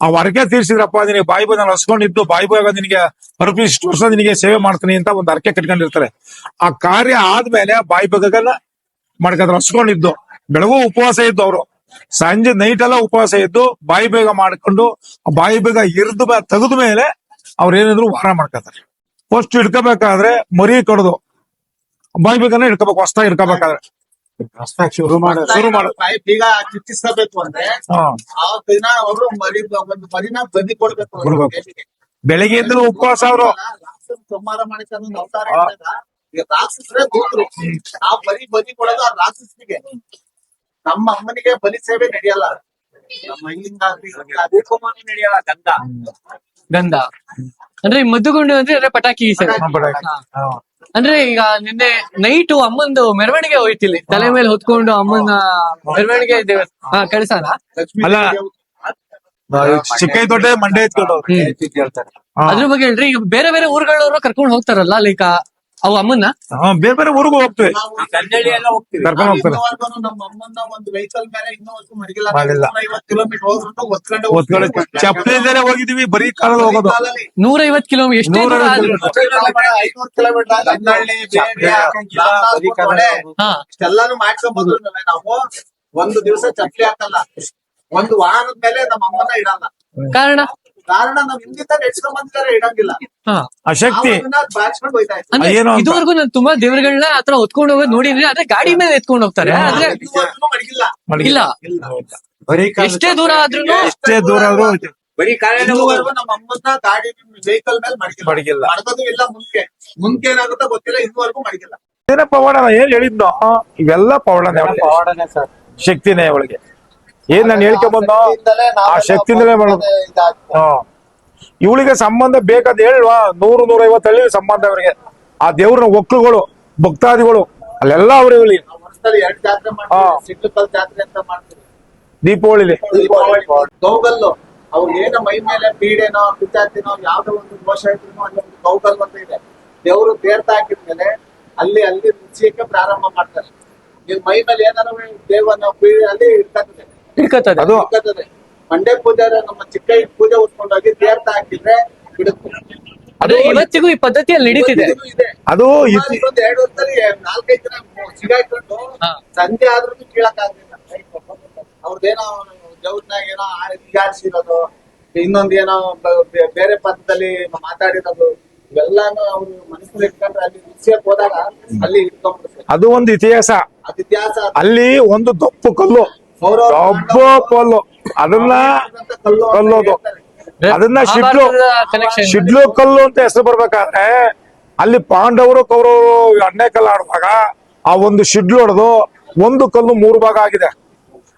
ಆ ಹರಕೆ ತೀರ್ಸಿದ್ರಪ್ಪ ನಿನಗೆ ಬಾಯಿ ಬಾಯಿ ನಾನು ಹಸ್ಕೊಂಡಿದ್ದು ಬಾಯಿ ಬಾಗ ನಿನಗೆ ಅರ್ಪಿ ಇಷ್ಟು ವರ್ಷ ನಿನಗೆ ಸೇವೆ ಮಾಡ್ತೀನಿ ಅಂತ ಒಂದು ಹರಕೆ ಕಟ್ಕೊಂಡಿರ್ತಾರೆ. ಆ ಕಾರ್ಯ ಆದ್ಮೇಲೆ ಬಾಯಿ ಬಗಗಲ್ಲ ಮಾಡ್ಕೊಂಡ್ರೆ ಹಸ್ಕೊಂಡಿದ್ದು. ಬೆಳಗೂ ಉಪವಾಸ ಇದ್ದು ಅವರು ಸಂಜೆ ನೈಟ್ ಎಲ್ಲ ಉಪವಾಸ ಇದ್ದು ಬಾಯಿ ಬೇಗ ಮಾಡ್ಕೊಂಡು ಬಾಯಿ ಬೇಗ ಇರ್ದು ತೆಗೆದ ಮೇಲೆ ಅವ್ರು ಏನಿದ್ರು ವಾರ ಮಾಡ್ಕೊತಾರೆ. ಫಸ್ಟ್ ಹಿಡ್ಕೋಬೇಕಾದ್ರೆ ಮರಿ ಕಡ್ದು ಬಾಯಿ ಬೇಗನೆ ಹಿಡ್ಕೋಬೇಕು ಹೊಸ್ತಾಗಿ ಹಿಡ್ಕೋಬೇಕಾದ್ರೆ. ಶುರು ಮಾಡ ಶುರು ಮಾಡು. ಬಾಯಿ ಚಿತ್ತಿಸಬೇಕು ಅಂದ್ರೆ ಹಾ. ಆ ದಿನ ಅವರು ಮರಿ ಒಂದು ಮರಿನ ಬದಿ ಕೊಡ್ಬೇಕು ಅವ್ರು ಕೊಡ್ಬೇಕು. ದೇವಿಗೆ. ಉಪವಾಸ ಅವರು. ಸಂಹಾರ ಮಾಡಿಕೊಂಡು ಈಗ ರಾಕ್ಷಸರೇ ನಾವು ಬರೀ ಬಲಿ ಕೊಡೋದು ಆ ರಾಕ್ಷಸನಿಗೆ ನಮ್ಮ ಅಮ್ಮನಿಗೆ ಬಲಿ ಸೇವೆ ನಡೆಯಲ್ಲ. ನಮ್ಮ ಇಲ್ಲಿಂದ ಅದೇ ಕುಮಾರಿ ನಡೆಯಲ್ಲ ಗಂಧ ಗಂಧ ಅಂದ್ರೆ ಈ ಮದ್ದುಗುಂಡು ಅಂದ್ರೆ ಅದೇ ಪಟಾಕಿ ಸರ್. ಅಂದ್ರೆ ಈಗ ನಿನ್ನೆ ನೈಟ್ ಅಮ್ಮಂದು ಮೆರವಣಿಗೆ ಹೋಯ್ತಿಲ್ಲಿ. ತಲೆ ಮೇಲೆ ಹೊತ್ಕೊಂಡು ಅಮ್ಮನ ಮೆರವಣಿಗೆ ದೇವ ಹಾ ಕಳ್ಸಣ ಅಲ್ಲ. ಚಿಕ್ಕ ದೊಡ್ಡ ಮಂಡೆ ಎತ್ಕೊಂಡು ಹೇಳ್ತಾರೆ ಹಾ. ಅದ್ರ ಬಗ್ಗೆ ಹೇಳ್ರಿ ಈಗ ಬೇರೆ ಬೇರೆ ಊರುಗಳವರು ಕರ್ಕೊಂಡು ಹೋಗ್ತಾರಲ್ಲ ಲೈಕ್ ಅವು ಅಮ್ಮನ್ನ? ಹಾ, ಬೇರೆ ಬೇರೆ ಊರಿಗೂ ಹೋಗ್ತೇವೆ. ಕನ್ನಡಿ ಎಲ್ಲ ಹೋಗ್ತೀವಿ. ಕರ್ಕೊಂಡು ಹೋಗ್ತಾರೆ ನಮ್ಮ ಅಮ್ಮನ್ನ ಒಂದು ವೆಹಿಕಲ್ ಮೇಲೆ ಇನ್ನೂವರೆಗೂ ಮಡಗಿಲ್ಲ. ಮಾಡಿಲ್ಲ. ಐವತ್ತು ಕಿಲೋಮೀಟರ್ ಹೋದ್ರು ಒತ್ಕೊಂಡು ಒತ್ಕೊಳ್ಳಿ ಚಪ್ಪಲಿ ಇಲ್ದೇನೆ ಹೋಗಿದೀವಿ ಬರೀ ಕಾಲಲ್ಲಿ ಹೋಗೋದು. ಕಾಲಲ್ಲಿ ನೂರೈವತ್ ಕಿಲೋಮೀಟರ್ ಎಷ್ಟೇ ದೂರ ಆದ್ರೂ ಐನೂರು ಕಿಲೋಮೀಟರ್ ಹನ್ನಳ್ಳಿ ಬೇರೆ ಹಾ. ಇಷ್ಟೆಲ್ಲಾನು ಮಾಡ್ಕೊಂಡ್ ನಾವು. ಒಂದು ದಿವಸ ಚಪ್ಪಲಿ ಹಾಕಲ್ಲ. ಒಂದು ವಾಹನದ ಮೇಲೆ ನಮ್ಮ ಅಮ್ಮನ ಇಡಲ್ಲ. ಕಾರಣ? ಕಾರಣ ನಾವ್ ಹಿಂದಿಂದ ನೆಡ್ಸ್ಕೊಂಡ್ ಬಂದಿದ್ದಾರೆ ಇಡಂಗಿಲ್ಲ. ಅಶಕ್ತಿ. ಆ ಶಕ್ತಿ ಬಾರಿಸ್ಕೊಂಡು ಹೋಯ್ತಾ ಇತ್ತು ಅಂದ್ರೆ ಏನು ಅಂತ? ಇದುವರೆಗೂ ನಾನು ತುಂಬಾ ದೇವರುಗಳನ್ನ ಆತರ ಹೊತ್ಕೊಂಡು ಹೋಗೋದು ನೋಡಿದ್ರೆ ಆದ್ರೆ ಗಾಡಿ ಮೇಲೆ ಎತ್ಕೊಂಡು ಹೋಗ್ತಾರೆ. ಆದ್ರೆ ಇದುವರೆಗೂ ಮಡಗಿಲ್ಲ. ಮಡಗಿ- ಇಲ್ಲ. ಬರೀ ಕಾಲ ಎಷ್ಟೇ ದೂರ ಆದ್ರೂ ಎಷ್ಟೇ ದೂರ ಆದ್ರೂ ಬರೀ ಕಾರಣ ಇದುವರೆಗೂ ನಮ್ಮ ಅಮ್ಮನ್ನ ಗಾಡಿ ವೆಹಿಕಲ್ ಮೇಲೆ ಮಡಗಿಲ್ಲ. ಮಡಗಿಲ್ಲ. ಮಡಗೋದು ಇಲ್ಲ ಮುಂದೆ. ಮುಂದೆ ಏನಾಗುತ್ತೋ ಗೊತ್ತಿಲ್ಲ ಇದುವರೆಗೂ ಮಡಗಿಲ್ಲ. ಏನ ಪವಾಡನ ಏನ್ ಹೇಳಿದ್ನೋ? ಇವೆಲ್ಲ ಪವಾಡನೇ ಪವಾಡನೇ. ಪವಾಡನೆ ಸರ್. ಶಕ್ತಿನೇ ಅವಳಿಗೆ. ಏನ್ ನಾನು ಹೇಳ್ಕೊ ಬಂದೋ? ಆ ಶಕ್ತಿಯಿಂದಲೇ ಮಾಡೋದು. ಹಾ. ಇವಳಿಗೆ ಸಂಬಂಧ ಬೇಕಾದ ಹೇಳ್ವಾ ನೂರು ನೂರೈವತ್ತು ಹಳ್ಳಿ ಸಂಬಂಧ ಅವರಿಗೆ ಆ ದೇವ್ರನ್ನ ಒಕ್ಕಲುಗಳು ಭಕ್ತಾದಿಗಳು ಅಲ್ಲೆಲ್ಲ ಅವ್ರೆ ಇವಳಿ ವರ್ಷದಲ್ಲಿ ಎರಡ್ ಜಾತ್ರೆ ಮಾಡ್ತೀವಿ. ಸಿಡ್ಲಕಲ್ ಜಾತ್ರೆ ಅಂತ ಮಾಡ್ತೀವಿ. ದೀಪಾವಳಿಲಿ. ಗೌಗಲ್ಲು. ಅವ್ರು ಏನೋ ಮೈ ಮೇಲೆ ಪೀಡೆನೋ ಪಿಚಾತಿನೋ ಯಾವ್ದೋ ಒಂದು ದೋಷ ಇದ್ರು ಅಲ್ಲಿ ಒಂದು ಗೌಗಲ್ ಅಂತ ಇದೆ. ದೇವರು ತೀರ್ಥ ಹಾಕಿದ್ಮೇಲೆ ಅಲ್ಲಿ ಅಲ್ಲಿ ರುಚಿಯಕ್ಕೆ ಪ್ರಾರಂಭ ಮಾಡ್ತಾರೆ. ನೀವು ಮೈ ಮೇಲೆ ಏನಾರು ದೇವನ ಪೀಡೆ ಅಲ್ಲಿ ಇರ್ತದೆ ಹಿಡ್ಕತ್ತದೆ ಅದು ಇರ್ತದೆ ಮಂಡ್ಯ ಪೂಜಾರ ನಮ್ಮ ಚಿಕ್ಕ ಪೂಜೆ ಪೂಜೆ ಉಟ್ಕೊಂಡೋಗಿ ತೀರ್ಥ ಹಾಕಿದ್ರೆ ಬಿಡುತ್ತೆ. ಅದು ಇವತ್ತಿಗೂ ಈ ಪದ್ಧತಿಯಲ್ಲಿ ನಡೀತಿದೆ. ಇವತ್ತಿಗೂ ಇದೆ. ಅದು ಸುಮಾರು ಇತಿ- ಇನ್ನೊಂದ್ ಎರಡು ವರ್ಷದಲ್ಲಿ ನಾಲ್ಕೈದು ಜನ ಸಿಗಾಕೊಂಡು ಹಾ. ಸಂಜೆ ಆದ್ರೂ ಕೀಳಕ್ ಆಗ್ಲಿಲ್ಲ ಅವ್ರದ್ದೇನೋ ದೇವ್ರನ್ನ ಏನೋ ಹೀಗಾಡ್ಸಿರೋದು ಇನ್ನೊಂದ್ ಏನೋ ಬ- ಬೆ- ಬೇರೆ ಪದದಲ್ಲಿ ಮಾತಾಡಿರೋದು ಇವೆಲ್ಲಾನು ಅವ್ರು ಮನಸ್ಸಲ್ಲಿ ಇಟ್ಕೊಂಡ್ರೆ ಅಲ್ಲಿ ವಿಷಯಕ್ಕೆ ಹೋದಾಗ ಅಲ್ಲಿ ಇಟ್ಕೊಂಡ್ಬಿಡ್ತಾರೆ. ಅದು ಒಂದು ಇತಿಹಾಸ. ಅದು ಇತಿಹಾಸ ಅದು. ಅಲ್ಲಿ ಒಂದು ದಪ್ಪು ಕಲ್ಲು. ಕಲ್ಲು. ಅದನ್ನ ಕಲ್ಲು ಕಲ್ಲೋದು. ಅದನ್ನ ಶಿಡ್ಲು. ಕನೆಕ್ಷನ್ ಶಿಡ್ಲು ಕಲ್ಲು ಅಂತ ಹೆಸರು ಬರ್ಬೇಕಾದ್ರೆ ಅಲ್ಲಿ ಪಾಂಡವರು ಕೌರವರು ಅಣ್ಣೆ ಕಲ್ಲು ಆಡುವಾಗ ಆ ಒಂದು ಶಿಡ್ಲು ಹೊಡೆದು ಒಂದು ಕಲ್ಲು ಮೂರು ಭಾಗ ಆಗಿದೆ.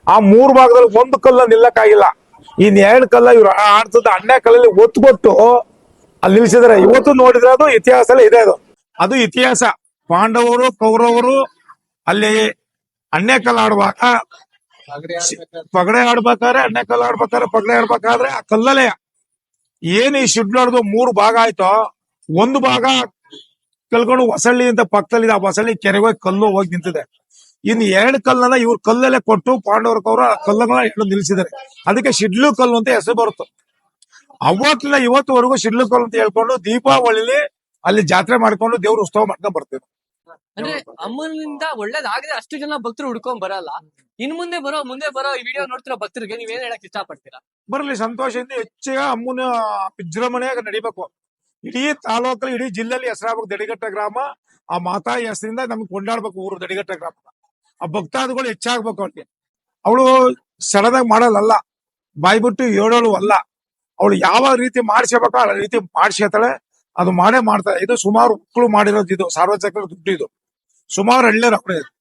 ಆ ಮೂರು ಭಾಗದಲ್ಲಿ ಒಂದು ಕಲ್ಲು ನಿಲ್ಲಕ್ಕಾಗಿಲ್ಲ. ಇನ್ ಎರಡು ಕಲ್ಲ ಇವ್ರು ಆಡ್ತದ ಅಣ್ಣೆ ಕಲ್ಲಲ್ಲಿ ಒತ್ತು ಕೊಟ್ಟು ಅಲ್ಲಿ ನಿಲ್ಸಿದಾರೆ ಇವತ್ತು ನೋಡಿದ್ರೆ ಅದು ಇತಿಹಾಸ ಇದೆ ಅದು. ಅದು ಇತಿಹಾಸ. ಪಾಂಡವರು ಕೌರವರು ಅಲ್ಲಿ ಅಣ್ಣೆ ಕಲ್ಲು ಆಡುವಾಗ ಪಗಡೆ ಆಡ್ಬೇಕಾದ್ರೆ? ಅಣ್ಣೆ ಕಲ್ಲು ಆಡ್ಬೇಕಾದ್ರೆ ಪಗಡೆ ಆಡ್ಬೇಕಾದ್ರೆ ಆ ಕಲ್ಲಲ್ಲೇ. ಏನ್ ಈ ಶಿಡ್ಲು ಹೊಡೆದು ಮೂರು ಭಾಗ ಆಯ್ತೋ? ಒಂದು ಭಾಗ ಕಲ್ಕೊಂಡು ಹೊಸಳ್ಳಿ ಅಂತ ಪಕ್ಕದಲ್ಲಿ ಆ ಹೊಸಳ್ಳಿ ಕೆರೆಗೆ ಹೋಗಿ ಕಲ್ಲು ಹೋಗಿ ನಿಂತಿದೆ. ಇನ್ ಎರಡು ಕಲ್ಲನ್ನ ಇವ್ರು ಕಲ್ಲಲ್ಲೇ ಕೊಟ್ಟು ಪಾಂಡವರ ಕವರ ಕಲ್ಲನ್ನ ಎರಡು ನಿಲ್ಸಿದ್ದಾರೆ. ಅದಕ್ಕೆ ಶಿಡ್ಲು ಕಲ್ಲು ಅಂತ ಹೆಸರು ಬರುತ್ತೆ. ಅವತ್ತಿನ ಇವತ್ತುವರೆಗೂ ಶಿಡ್ಲು ಕಲ್ಲು ಅಂತ ಹೇಳ್ಕೊಂಡು ದೀಪಾವಳಿಲಿ ಅಲ್ಲಿ ಜಾತ್ರೆ ಮಾಡ್ಕೊಂಡು ದೇವ್ರ ಉತ್ಸವ ಮಾಡ್ಕೊಂಡ್ ಬರ್ತೀವಿ. ಅಂದ್ರೆ ಅಮ್ಮನಿಂದ ಒಳ್ಳೇದಾಗಿದೆ. ಅಷ್ಟು ಜನ ಭಕ್ತರು ಹುಡ್ಕೊಂಡ್ ಬರಲ್ಲ. ಇನ್ ಮುಂದೆ ಬರೋ ಮುಂದೆ ಬರೋ ಈ ವಿಡಿಯೋ ನೋಡ್ತಿರೋ ಭಕ್ತರಿಗೆ ಏನ್ ಹೇಳಕ್ ಇಷ್ಟಪಡ್ತೀರಾ? ಬರಲಿ ಸಂತೋಷದಿಂದ ಹೆಚ್ಚಿಗೆ ಅಮ್ಮನ ವಿಜೃಂಭಣೆಯಾಗಿ ನಡಿಬೇಕು. ಇಡೀ ತಾಲೂಕಲ್ಲಿ, ಇಡೀ ಜಿಲ್ಲೆಯಲ್ಲಿ ಹೆಸರಾಗಬೇಕು ದಡಿಗಟ್ಟ ಗ್ರಾಮ. ಆ ಮಾತಾ ಹೆಸರಿಂದ ನಮ್ಗೆ ಕೊಂಡಾಡ್ಬೇಕು ಊರು ದಡಿಗಟ್ಟ ಗ್ರಾಮ. ಆ ಭಕ್ತಾದಿಗಳು ಹೆಚ್ಚಾಗ್ಬೇಕು ಅವ್ರಿಗೆ. ಅವಳು ಸಡದಾಗಿ ಮಾಡಲ್ಲ ಬಾಯ್ಬಿಟ್ಟು ಹೇಳೋಳು ಅಲ್ಲ. ಅವಳು ಯಾವ ರೀತಿ ಮಾಡಿಸ್ಬೇಕೋ ಆ ರೀತಿ ಮಾಡಿಸ್ತಾಳೆ ಅದು ಮಾಡೇ ಮಾಡ್ತಾಳೆ. ಇದು ಸುಮಾರು ಮಕ್ಕಳು ಮಾಡಿರೋದು ಇದು. ಸಾರ್ವಜನಿಕರ ದುಡ್ಡು ಇದು. ಸುಮಾರು ಹಳ್ಳಿಯರು ಅವರೇ.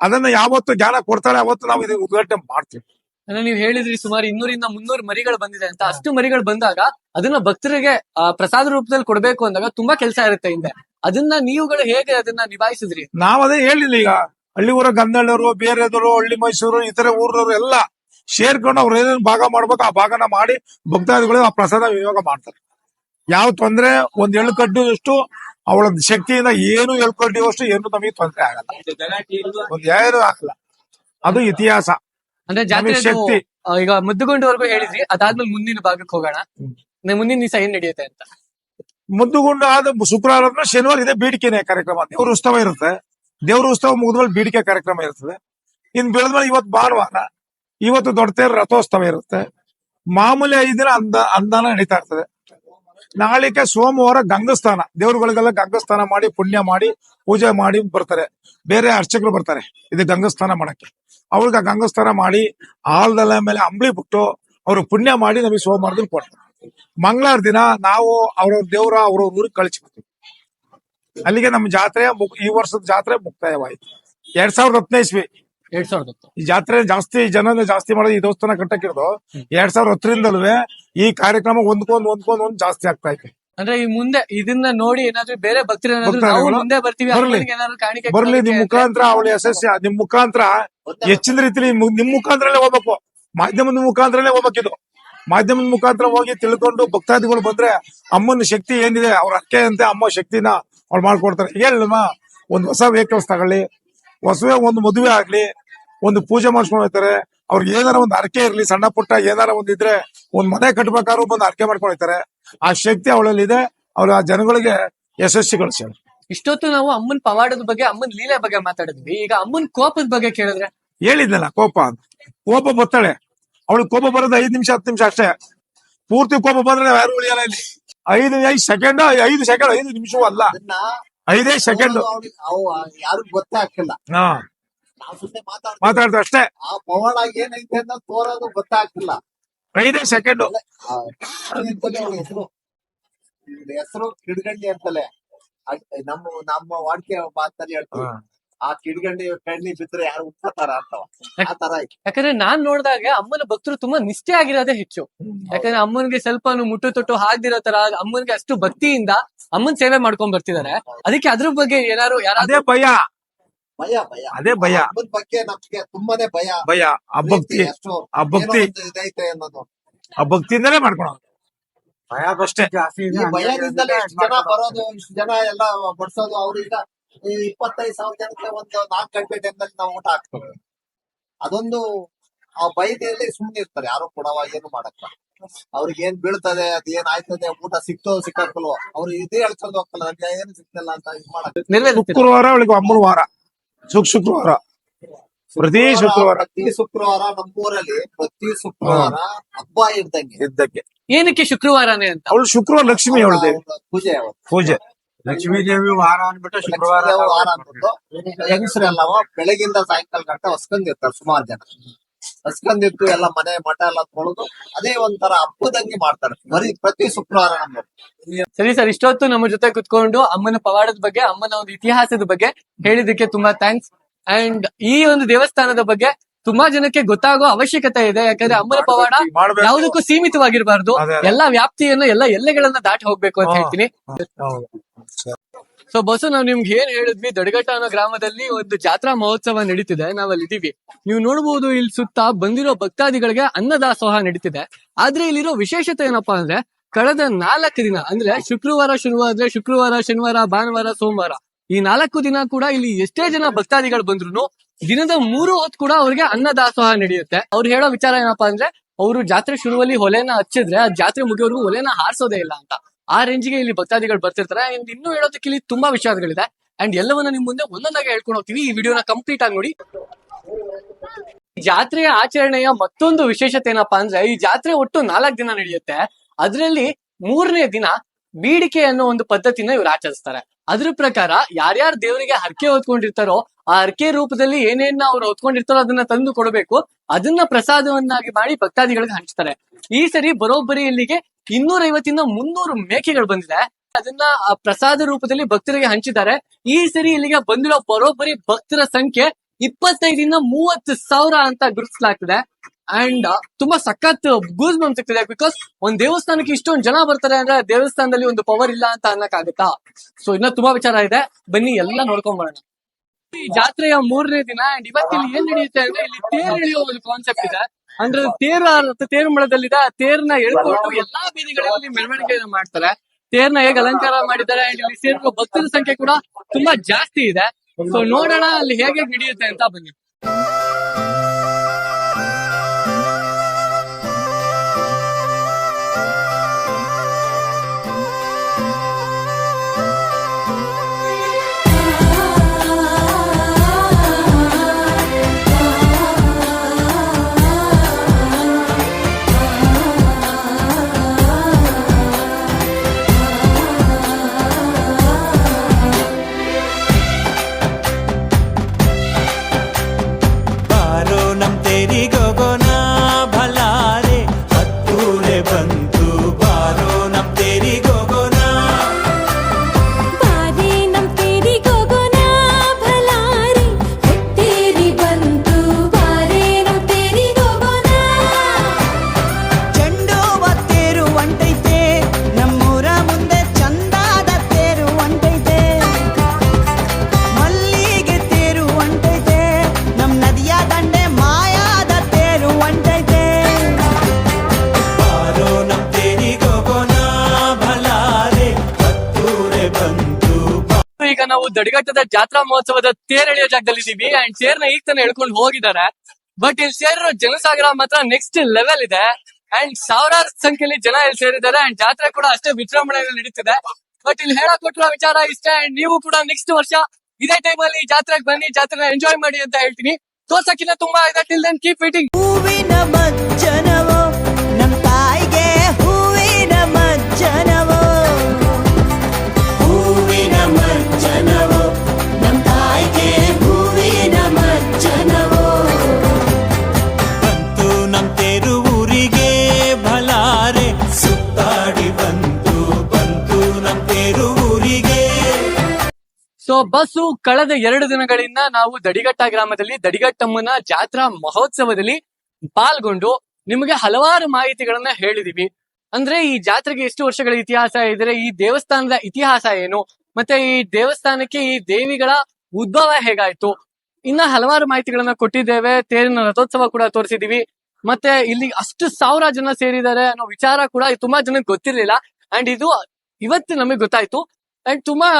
ಅದನ್ನ ಯಾವತ್ತು ಜ್ಞಾನ ಕೊಡ್ತಾರೆ ಅವತ್ತು ನಾವು ಇದು ಉದ್ಘಾಟನೆ ಮಾಡ್ತೀವಿ. ಅಂದ್ರೆ ನೀವು ಹೇಳಿದ್ರಿ ಸುಮಾರು ಇನ್ನೂರಿಂದ ಮುನ್ನೂರು ಮರಿಗಳು ಬಂದಿದೆ ಅಂತ. ಅಷ್ಟು ಮರಿಗಳು ಬಂದಾಗ ಅದನ್ನ ಭಕ್ತರಿಗೆ ಪ್ರಸಾದ ರೂಪದಲ್ಲಿ ಕೊಡ್ಬೇಕು ಅಂದಾಗ ತುಂಬಾ ಕೆಲಸ ಇರುತ್ತೆ ಹಿಂದೆ. ಅದನ್ನ ನೀವುಗಳು ಹೇಗೆ ಅದನ್ನ ನಿಭಾಯಿಸಿದ್ರಿ? ನಾವ್ ಅದೇ ಹೇಳಿಲ್ಲ ಈಗ. ಹಳ್ಳಿ ಊರ ಗಂಧಳ್ಳರು ಬೇರೆದವರು ಹಳ್ಳಿ ಮೈಸೂರು ಇತರ ಊರವರು ಎಲ್ಲ ಸೇರ್ಕೊಂಡು ಅವ್ರು ಏನೇನು ಭಾಗ ಮಾಡ್ಬೇಕು ಆ ಭಾಗನ ಮಾಡಿ ಭಕ್ತಾದಿಗಳು ಆ ಪ್ರಸಾದ ವಿನಿಯೋಗ ಮಾಡ್ತಾರೆ. ಯಾವ ತೊಂದ್ರೆ ಒಂದ್ ಎಳ್ಳು ಕಡ್ಡಿಯಷ್ಟು ಅವಳ ಶಕ್ತಿಯಿಂದ ಏನು ಹೇಳ್ಕೊಂಡಿವಷ್ಟು ಏನು ನಮಗೆ ತೊಂದರೆ ಆಗಲ್ಲ. ಒಂದ್ ಏನು ಆಗಲ್ಲ. ಅದು ಇತಿಹಾಸ. ಅಂದ್ರೆ ಜಾತ್ರೆ ಶಕ್ತಿ. ಈಗ ಮುದ್ದುಗೊಂಡವರೆಗೂ ಹೇಳಿದ್ರಿ ಅದಾದ್ಮೇಲೆ ಮುಂದಿನ ಭಾಗಕ್ಕೆ ಹೋಗೋಣ. ಮುಂದಿನ ದಿವಸ ಏನ್ ನಡೆಯುತ್ತೆ ಅಂತ? ಮುದ್ದುಗುಂಡ ಆದ ಶುಕ್ರವಾರ ಅಂದ್ರೆ ಶನಿವಾರ ಇದೆ ಬೇಡಿಕೆನೆ ಕಾರ್ಯಕ್ರಮ. ದೇವ್ರ ಉತ್ಸವ ಇರುತ್ತೆ. ದೇವ್ರ ಉತ್ಸವ ಮುಗಿದ್ಮೇಲೆ ಬೇಡಿಕೆ ಕಾರ್ಯಕ್ರಮ ಇರ್ತದೆ. ಇನ್ ಬೆಳೆದ್ಮೇಲೆ ಇವತ್ತು ಭಾನುವಾರ ಇವತ್ತು ದೊಡ್ಡ ತೇರು ರಥೋತ್ಸವ ಇರುತ್ತೆ. ಮಾಮೂಲಿ ಐದು ದಿನ ಅಂದ ಅಂದಾನ ನಡೀತಾ ಇರ್ತದೆ. ನಾಳಿಕೆ ಸೋಮವಾರ ಗಂಗಸ್ಥಾನ. ದೇವರುಗಳಿಗೆಲ್ಲ ಗಂಗಸ್ಥಾನ ಮಾಡಿ, ಪುಣ್ಯ ಮಾಡಿ, ಪೂಜೆ ಮಾಡಿ ಬರ್ತಾರೆ. ಬೇರೆ ಅರ್ಚಕರು ಬರ್ತಾರೆ. ಇದು ಗಂಗಸ್ಥಾನ ಮಾಡಕ್ಕೆ. ಅವ್ರಿಗೆ ಗಂಗಸ್ಥಾನ ಮಾಡಿ ಆಲ್ದಲ್ಲ ಮೇಲೆ ಅಂಬಳಿ ಬಿಟ್ಟು ಅವ್ರು ಪುಣ್ಯ ಮಾಡಿ ನಮಗೆ ಸೋಮವಾರದಲ್ಲಿ ಕೊಡ್ತಾರೆ. ಮಂಗಳವಾರ ದಿನ ನಾವು ಅವ್ರವ್ರ ದೇವರ ಅವ್ರವ್ರ ಊರಿಗೆ ಕಳಿಸ್ಬಿಡ್ತೀವಿ ಅಲ್ಲಿಗೆ ನಮ್ಮ ಜಾತ್ರೆ ಈ ವರ್ಷದ ಜಾತ್ರೆ ಮುಕ್ತಾಯವಾಯಿತು. ಎರಡ್ ಸಾವಿರದ ಇಸ್ವಿ. ಎರಡ್ ಸಾವಿರದ ಹತ್ತು. ಈ ಜಾತ್ರೆ ಜಾಸ್ತಿ ಜನ ಜಾಸ್ತಿ ಮಾಡೋದು ಈ ದೇವಸ್ಥಾನ ಕಟ್ಟಕ್ಕಿರೋದು. ಎರಡ್ ಸಾವಿರದ ಹತ್ತರಿಂದಲ್ವೇ ಈ ಕಾರ್ಯಕ್ರಮ ಒಂದ್ಕೊಂದ್ ಒಂದ್ಕೊಂದ್ ಒಂದ್ ಜಾಸ್ತಿ ಆಗ್ತಾ ಇದೆ. ಅಂದ್ರೆ ಈ ಮುಂದೆ ಇದನ್ನ ನೋಡಿ ಏನಾದ್ರು ಬೇರೆ ಭಕ್ತರು ಏನಾದ್ರು ನಾವು ಭಕ್ತರುಗಳು ಮುಂದೆ ಬರ್ತೀವಿ ಬರ್ಲಿ. ಅಮ್ಮನಿಗೆ ಏನಾದ್ರು ಕಾಣಿಕೆ ಬರ್ಲಿ ನಿಮ್ ಮುಖಾಂತರ ಅವಳ ಯಶಸ್ವಿ ನಿಮ್ ಮುಖಾಂತರ ಹೆಚ್ಚಿನ ರೀತಿಲಿ ಮು- ನಿಮ್ ಮುಖಾಂತರಲ್ಲೇ ಹೋಗ್ಬೇಕು. ಮಾಧ್ಯಮದ ಮುಖಾಂತರನೇ ಇದು. ಮಾಧ್ಯಮದ ಮುಖಾಂತರ ಹೋಗಿ ತಿಳ್ಕೊಂಡು ಭಕ್ತಾದಿಗಳು ಬಂದ್ರೆ ಅಮ್ಮನ ಶಕ್ತಿ ಏನಿದೆ ಅವ್ರ ಅಕ್ಕೆ ಅಂತೆ ಅಮ್ಮ ಶಕ್ತಿನ ಅವ್ರು ಮಾಡ್ಕೊಡ್ತಾರೆ. ಹೇಳಮ್ಮ ಒಂದ್ ಹೊಸ ವೆಹಿಕಲ್ಸ್ ತಗೊಳ್ಳಿ. ಹೊಸವೇ ಒಂದು ಮದುವೆ ಆಗ್ಲಿ. ಒಂದು ಪೂಜೆ ಮಾಡ್ಸ್ಕೊಂಡು ಹೋಗ್ತಾರೆ. ಅವ್ರಿಗೆ ಏನಾರ ಒಂದು ಅರ್ಕೆ ಇರ್ಲಿ ಸಣ್ಣ ಪುಟ್ಟ ಏನಾರ ಒಂದ್ ಇದ್ರೆ ಒಂದ್ ಮನೆ ಕಟ್ಬೇಕಾದ್ರೂ ಬಂದು ಅರ್ಕೆ ಮಾಡ್ಕೊಂಡು ಹೋಗ್ತಾರೆ. ಆ ಶಕ್ತಿ ಅವಳಲ್ಲಿ ಇದೆ. ಅವಳು ಆ ಜನಗಳಿಗೆ ಯಶಸ್ವಿಗೊಳಿಸ್ಯಾಳ ಇಷ್ಟೊತ್ತು ನಾವು ಅಮ್ಮನ್ ಪವಾಡದ ಬಗ್ಗೆ ಅಮ್ಮನ್ ಲೀಲೆ ಬಗ್ಗೆ ಮಾತಾಡಿದ್ವಿ. ಈಗ ಅಮ್ಮನ್ ಕೋಪದ ಬಗ್ಗೆ ಕೇಳಿದ್ರೆ? ಹೇಳಿದ್ನಲ್ಲ ಕೋಪ ಅಂತ. ಕೋಪ ಬರ್ತಾಳೆ ಅವಳಿಗೆ ಕೋಪ ಬರೋದು ಐದ್ ನಿಮಿಷ ಹತ್ತು ನಿಮಿಷ ಅಷ್ಟೇ. ಪೂರ್ತಿ ಕೋಪ ಬಂದ್ರೆ ಯಾರು ಉಳಿಯಲ್ಲ ಇಲ್ಲಿ? ಐದು ಐದು ಸೆಕೆಂಡ್ ಐದು ಸೆಕೆಂಡ್ ಐದು ನಿಮಿಷವೂ ಅಲ್ಲ. ಐದೇ ಸೆಕೆಂಡ್ ಯಾರು ಗೊತ್ತೇ ಆಗ್ತಿಲ್ಲ. ಹಾ. ನಾವು ಸುಮ್ಮನೆ ಮಾತಾಡ್ತೀವಿ. ಮಾತಾಡ್ತಾ ಅಷ್ಟೇ. ಆ ಪವಾಡ ಏನೈತೆ ಅಂತ ತೋರೋದು ಗೊತ್ತಾಗ್ತಿಲ್ಲ. ಐದೇ ಸೆಕೆಂಡ್. ಹೆಸರು? ಹೆಸರು ಕಿಡ್ಗಂಡಿ ಅಂತಲೇ. ನಮ್ಮ ನಮ್ಮ ವಾಡಿಕೆ ಮಾತಲ್ಲಿ ಹೇಳ್ತೀವಿ. ಆ ಕಿಡ್ಗಂಡಿ ಕಣ್ಣಿ ಬಿದ್ರೆ ಯಾರು ಉಟ್ಕೋತಾರ ಅಂತ. ಆ ತರ ಐತೆ. ಯಾಕಂದ್ರೆ ನಾನ್ ನೋಡಿದಾಗ ಅಮ್ಮನ ಭಕ್ತರು ತುಂಬಾ ನಿಷ್ಠೆ ಆಗಿರೋದೇ ಹೆಚ್ಚು. ಯಾಕಂದ್ರೆ ಅಮ್ಮನ್ಗೆ ಸ್ವಲ್ಪ ಮುಟ್ಟು ತೊಟ್ಟು ಹಾಕ್ದಿರೋ ತರ ಅಮ್ಮನ್ಗೆ ಅಷ್ಟು ಭಕ್ತಿಯಿಂದ ಅಮ್ಮನ್ ಸೇವೆ ಮಾಡ್ಕೊಂಡ್ ಬರ್ತಿದಾರೆ. ಅದಕ್ಕೆ ಅದ್ರ ಬಗ್ಗೆ ಏನಾರು ಯಾರಾದ್ರೂ ಅದೇ ಭಯ. ಭಯ ಭಯ. ಅದೇ ಭಯ. ಹಬ್ಬದ ಬಗ್ಗೆ ನಮ್ಗೆ ತುಂಬಾನೇ ಭಯ. ಭಯ. ಆ ಭಕ್ತಿ. ಅಷ್ಟು ಆ ಏನೋ ಭಕ್ತಿ ಒಂದು ಇದೈತೆ ಅನ್ನೋದು. ಆ ಭಕ್ತಿಯಿಂದಲೇ ಮಾಡ್ಕೊಳೋದು. ಭಯ ಅಷ್ಟೇ. ಈ ಭಯದಿಂದಲೇ ಇಷ್ಟು ಜನ ಬರೋದು ಇಷ್ಟು ಜನ ಎಲ್ಲ ಬಡ್ಸೋದು ಅವ್ರೀಗ ಈ ಇಪ್ಪತ್ತೈದು ಸಾವಿರ ಜನಕ್ಕೆ ಒಂದು ನಾಲ್ಕು ಗಂಟೆ ಟೈಮ್ನಲ್ಲಿ ನಾವು ಊಟ ಹಾಕ್ತೇವೆ. ಅದೊಂದು ಆ ಭಯದಲ್ಲಿ ಸುಮ್ಮನೆ ಇರ್ತಾರೆ. ಯಾರು ಕೊಡವ ಏನು ಮಾಡಕ್ಕ. ಅವ್ರಿಗೆ ಏನ್ ಬೀಳ್ತದೆ ಅದ್ ಏನ್ ಆಯ್ತದೆ ಊಟ ಸಿಕ್ತೋ ಸಿಕ್ಕಲ್ವೋ ಅವ್ರು ಇದೇ ಹೇಳ್ಕೊಂಡು ಹೋಗ್ತಲ್ಲ ನನ್ಗೆ ಏನು ಸಿಕ್ತಲ್ಲ ಅಂತ ಇದು ಮಾಡಕ್. ಶುಕ್ರವಾರ ಅವಳಿಗೆ ಅಮ್ಮನ ವಾರ. ಶುಕ್ರವಾರ. ಪ್ರತಿ ಶುಕ್ರವಾರ ಪ್ರತಿ ಶುಕ್ರವಾರ ನಮ್ಮೂರಲ್ಲಿ ಪ್ರತಿ ಶುಕ್ರವಾರ ಹಬ್ಬ ಇದ್ದಂಗೆ. ಇದ್ದಕ್ಕೆ. ಏನಕ್ಕೆ ಶುಕ್ರವಾರನೇ ಅಂತ? ಅವಳು ಶುಕ್ರವಾರ ಲಕ್ಷ್ಮಿ ಅವಳು ದೇವಿ ಪೂಜೆ ಪೂಜೆ. ಲಕ್ಷ್ಮೀ ದೇವಿ ವಾರ ಅಂದ್ಬಿಟ್ಟು ಶುಕ್ರವಾರ ವಾರ ಅಂದ್ಬಿಟ್ಟು. ಹೆಂಗಸರೆಲ್ಲವ ಬೆಳಗಿಂದ ಸಾಯಂಕಾಲ ಗಂಟೆ ಹೊಸ್ಕೊಂಡಿರ್ತಾರೆ ಸುಮಾರು ಜನ. ಹೊಸ್ಕೊಂಡಿತ್ತು ಎಲ್ಲ ಮನೆ ಮಠ ಎಲ್ಲ ತೊಳೆದು ಅದೇ ಒಂಥರ ಹಬ್ಬದಂಗೆ ಮಾಡ್ತಾರೆ ಬರೀ ಪ್ರತಿ ಶುಕ್ರವಾರ ನಮ್ಮ ಸರಿ ಸರ್ ಇಷ್ಟೊತ್ತು ನಮ್ಮ ಜೊತೆ ಕುತ್ಕೊಂಡು ಅಮ್ಮನ ಪವಾಡದ ಬಗ್ಗೆ ಅಮ್ಮನ ಒಂದು ಇತಿಹಾಸದ ಬಗ್ಗೆ ಹೇಳಿದಕ್ಕೆ ತುಂಬಾ ಥ್ಯಾಂಕ್ಸ್ ಅಂಡ್ ಈ ಒಂದು ದೇವಸ್ಥಾನದ ಬಗ್ಗೆ ತುಂಬಾ ಜನಕ್ಕೆ ಗೊತ್ತಾಗೋ ಅವಶ್ಯಕತೆ ಇದೆ ಯಾಕಂದ್ರೆ ಅಮ್ಮನ ಪವಾಡ ಮಾಡ್ಬೇಕು. ಯಾವುದಕ್ಕೂ ಸೀಮಿತವಾಗಿರಬಾರ್ದು ಅದೇ, ಅದೇ. ಎಲ್ಲಾ ವ್ಯಾಪ್ತಿಯನ್ನ ಎಲ್ಲ ಎಲ್ಲೆಗಳನ್ನ ದಾಟಿ ಹೋಗ್ಬೇಕು ಅಂತ ಹೇಳ್ತೀನಿ ಹೌದು. ಸೊ ಬಸ್ಸು ನಾವ್ ನಿಮ್ಗೆ ಏನ್ ಹೇಳಿದ್ವಿ? ದಡಗಟ್ಟ ಅನ್ನೋ ಗ್ರಾಮದಲ್ಲಿ ಒಂದು ಜಾತ್ರಾ ಮಹೋತ್ಸವ ನಡೀತಿದೆ. ಅಲ್ಲಿ ಇದೀವಿ ನೀವು ನೋಡಬಹುದು ಇಲ್ಲಿ ಸುತ್ತ ಬಂದಿರೋ ಭಕ್ತಾದಿಗಳಿಗೆ ಅನ್ನದಾಸೋಹ ನಡೀತಿದೆ. ಆದ್ರೆ ಇಲ್ಲಿರೋ ವಿಶೇಷತೆ ಏನಪ್ಪಾ ಅಂದ್ರೆ, ಕಳೆದ ನಾಲ್ಕು ದಿನ, ಅಂದ್ರೆ ಶುಕ್ರವಾರ, ಶುರುವಾದ್ರೆ ಶುಕ್ರವಾರ, ಶನಿವಾರ, ಭಾನುವಾರ, ಸೋಮವಾರ, ಈ ನಾಲ್ಕು ದಿನ ಕೂಡ ಇಲ್ಲಿ ಎಷ್ಟೇ ಜನ ಭಕ್ತಾದಿಗಳು ಬಂದ್ರು ದಿನದ ಮೂರು ಹೊತ್ತು ಕೂಡ ಅವ್ರಿಗೆ ಅನ್ನದಾಸೋಹ ನಡೆಯುತ್ತೆ. ಅವ್ರು ಹೇಳೋ ವಿಚಾರ ಏನಪ್ಪಾ ಅಂದ್ರೆ, ಅವರು ಜಾತ್ರೆ ಶುರುವಲ್ಲಿ ಒಲೆನ ಹಚ್ಚಿದ್ರೆ, ಆ ಜಾತ್ರೆ ಮುಗಿಯೋರ್ಗು ಒಲೆನ ಹಾರಿಸೋದೇ ಇಲ್ಲ ಅಂತ. ಆ ರೇಂಜ್ಗೆ ಇಲ್ಲಿ ಭಕ್ತಾದಿಗಳು ಬರ್ತಿರ್ತಾರೆ. ಅಂಡ್ ಇನ್ನೂ ಹೇಳೋದಕ್ಕೆ ಇಲ್ಲಿ ತುಂಬಾ ವಿಷಯಗಳಿದೆ ಅಂಡ್ ಎಲ್ಲವನ್ನ ನಿಮ್ ಮುಂದೆ ಒಂದೊಂದಾಗಿ ಹೇಳ್ಕೊಂಡು ಹೋಗ್ತೀವಿ. ಈ ವಿಡಿಯೋನ ಕಂಪ್ಲೀಟ್ ಆಗಿ ನೋಡಿ. ಈ ಜಾತ್ರೆಯ ಆಚರಣೆಯ ಮತ್ತೊಂದು ವಿಶೇಷತೆ ಏನಪ್ಪಾ ಅಂದ್ರೆ, ಈ ಜಾತ್ರೆ ಒಟ್ಟು ನಾಲ್ಕು ದಿನ ನಡೆಯುತ್ತೆ. ಅದರಲ್ಲಿ ಮೂರನೇ ದಿನ ಬೀಡಿಕೆ ಅನ್ನೋ ಒಂದು ಪದ್ಧತಿನ ಇವ್ರು ಆಚರಿಸ್ತಾರೆ. ಅದ್ರ ಪ್ರಕಾರ ಯಾರ್ಯಾರ ದೇವರಿಗೆ ಹರಕೆ ಹೊತ್ಕೊಂಡಿರ್ತಾರೋ, ಆ ಹರಕೆ ರೂಪದಲ್ಲಿ ಏನೇನ ಅವ್ರು ಹೊತ್ಕೊಂಡಿರ್ತಾರೋ ಅದನ್ನ ತಂದು ಕೊಡಬೇಕು. ಅದನ್ನ ಪ್ರಸಾದವನ್ನಾಗಿ ಮಾಡಿ ಭಕ್ತಾದಿಗಳಿಗೆ ಹಂಚ್ತಾರೆ. ಈ ಸರಿ ಬರೋಬ್ಬರಿ ಇಲ್ಲಿಗೆ ಇನ್ನೂರ ಐವತ್ತಿಂದ ಮುನ್ನೂರು ಮೇಕೆಗಳು ಬಂದಿದೆ. ಅದನ್ನ ಪ್ರಸಾದ ರೂಪದಲ್ಲಿ ಭಕ್ತರಿಗೆ ಹಂಚಿದ್ದಾರೆ. ಈ ಸರಿ ಇಲ್ಲಿಗೆ ಬಂದಿರೋ ಬರೋಬ್ಬರಿ ಭಕ್ತರ ಸಂಖ್ಯೆ ಇಪ್ಪತ್ತೈದಿಂದ ಮೂವತ್ತು ಸಾವಿರ ಅಂತ ಗುರುತಿಸಲಾಗ್ತದೆ. ಅಂಡ್ ತುಂಬಾ ಸಖತ್ ಗೂಸ್ ಬಂದ್ ಸಿಗ್ತದೆ ಬಿಕಾಸ್ ಒಂದ್ ದೇವಸ್ಥಾನಕ್ಕೆ ಇಷ್ಟೊಂದು ಜನ ಬರ್ತಾರೆ ಅಂದ್ರೆ ದೇವಸ್ಥಾನದಲ್ಲಿ ಒಂದು ಪವರ್ ಇಲ್ಲ ಅಂತ ಅನ್ನಕ್ಕಾಗತ್ತಾ? ಸೊ ಇನ್ನ ತುಂಬಾ ವಿಚಾರ ಇದೆ. ಬನ್ನಿ, ಎಲ್ಲ ನೋಡ್ಕೊಂಡ್ ಬರೋಣ ಈ ಜಾತ್ರೆಯ ಮೂರನೇ ದಿನ ಅಂಡ್ ಇವತ್ತಿಲ್ಲಿ ಏನ್ ನಡೆಯುತ್ತೆ ಅಂದ್ರೆ ಇಲ್ಲಿ ತೇರ್ ಎಳೆಯೋ ಒಂದು ಕಾನ್ಸೆಪ್ಟ್ ಇದೆ. ಅಂದ್ರೆ ತೇರು ತೇರು ಮಳದಲ್ಲಿದೆ ಆ ತೇರ್ನ ಎಳ್ಕೊಂಡು ಎಲ್ಲಾ ಬೀದಿಗಳಲ್ಲಿ ಮೆರವಣಿಗೆಯನ್ನು ಮಾಡ್ತಾರೆ. ತೇರ್ನ ಹೇಗೆ ಅಲಂಕಾರ ಮಾಡಿದ್ದಾರೆ, ಇಲ್ಲಿ ಸೇರುವ ಭಕ್ತರ ಸಂಖ್ಯೆ ಕೂಡ ತುಂಬಾ ಜಾಸ್ತಿ ಇದೆ. ಸೊ ನೋಡೋಣ ಅಲ್ಲಿ ಹೇಗೆ ನಡೆಯುತ್ತೆ ಅಂತ ಬನ್ನಿ. ದಡಿಗಟ್ಟದ ಜಾತ್ರಾ ಮಹೋತ್ಸವದ ತೇರ್ ಜಾಗದಲ್ಲಿ ಇದೀವಿ. ಅಂಡ್ ತೇರ್ನ ಈಗ ತಾನೇ ಎಳ್ಕೊಂಡು ಹೋಗಿದ್ದಾರೆ. ಬಟ್ ಇಲ್ಲಿ ಸೇರಿರೋ ಜನಸಾಗರ ಮಾತ್ರ ನೆಕ್ಸ್ಟ್ ಲೆವೆಲ್ ಇದೆ. ಅಂಡ್ ಸಾವಿರಾರು ಸಂಖ್ಯೆಯಲ್ಲಿ ಜನ ಇಲ್ಲಿ ಸೇರಿದ್ದಾರೆ. ಅಂಡ್ ಜಾತ್ರೆ ಕೂಡ ಅಷ್ಟೇ ವಿಜೃಂಭಣೆಯಲ್ಲಿ ನಡೀತಿದೆ. ಬಟ್ ಇಲ್ಲಿ ಹೇಳಕ್ ಕೊಟ್ಟಿರೋ ವಿಚಾರ ಇಷ್ಟೇ. ಅಂಡ್ ನೀವು ಕೂಡ ನೆಕ್ಸ್ಟ್ ವರ್ಷ ಇದೇ ಟೈಮ್ ಅಲ್ಲಿ ಜಾತ್ರೆಗೆ ಬನ್ನಿ ಜಾತ್ರೆ ಎಂಜಾಯ್ ಮಾಡಿ ಅಂತ ಹೇಳ್ತೀನಿ. ತೋರ್ಸಕ್ಕಿಂತ ತುಂಬಾ ಇದೆ. ಟಿಲ್ ದೆನ್ ಕೀಪ್ ಮಜ್ಜನವೋ ಸೊ ಬಸ್ಸು ಕಳೆದ ಎರಡು ದಿನಗಳಿಂದ ನಾವು ದಡಿಗಟ್ಟ ಗ್ರಾಮದಲ್ಲಿ ದಡಿಗಟ್ಟಮ್ಮನ ಜಾತ್ರಾ ಮಹೋತ್ಸವದಲ್ಲಿ ಪಾಲ್ಗೊಂಡು ನಿಮಗೆ ಹಲವಾರು ಮಾಹಿತಿಗಳನ್ನ ಹೇಳಿದೀವಿ. ಅಂದ್ರೆ ಈ ಜಾತ್ರೆಗೆ ಎಷ್ಟು ವರ್ಷಗಳ ಇತಿಹಾಸ ಇದ್ರೆ, ಈ ದೇವಸ್ಥಾನದ ಇತಿಹಾಸ ಏನು, ಮತ್ತೆ ಈ ದೇವಸ್ಥಾನಕ್ಕೆ ಈ ದೇವಿಗಳ ಉದ್ಭವ ಹೇಗಾಯ್ತು? ಇನ್ನ ಹಲವಾರು ಮಾಹಿತಿಗಳನ್ನ ಕೊಟ್ಟಿದ್ದೇವೆ. ತೇರಿನ ರಥೋತ್ಸವ ಕೂಡ ತೋರಿಸಿದೀವಿ. ಮತ್ತೆ ಇಲ್ಲಿ ಅಷ್ಟು ಸಾವಿರ ಜನ ಸೇರಿದ್ದಾರೆ ಅನ್ನೋ ವಿಚಾರ ಕೂಡ ತುಂಬಾ ಜನಕ್ಕೆ ಗೊತ್ತಿರ್ಲಿಲ್ಲ. ಅಂಡ್ ಇದು ಇವತ್ತು ನಮಗೆ ಗೊತ್ತಾಯ್ತು. ಅಂಡ್ ತುಂಬಾ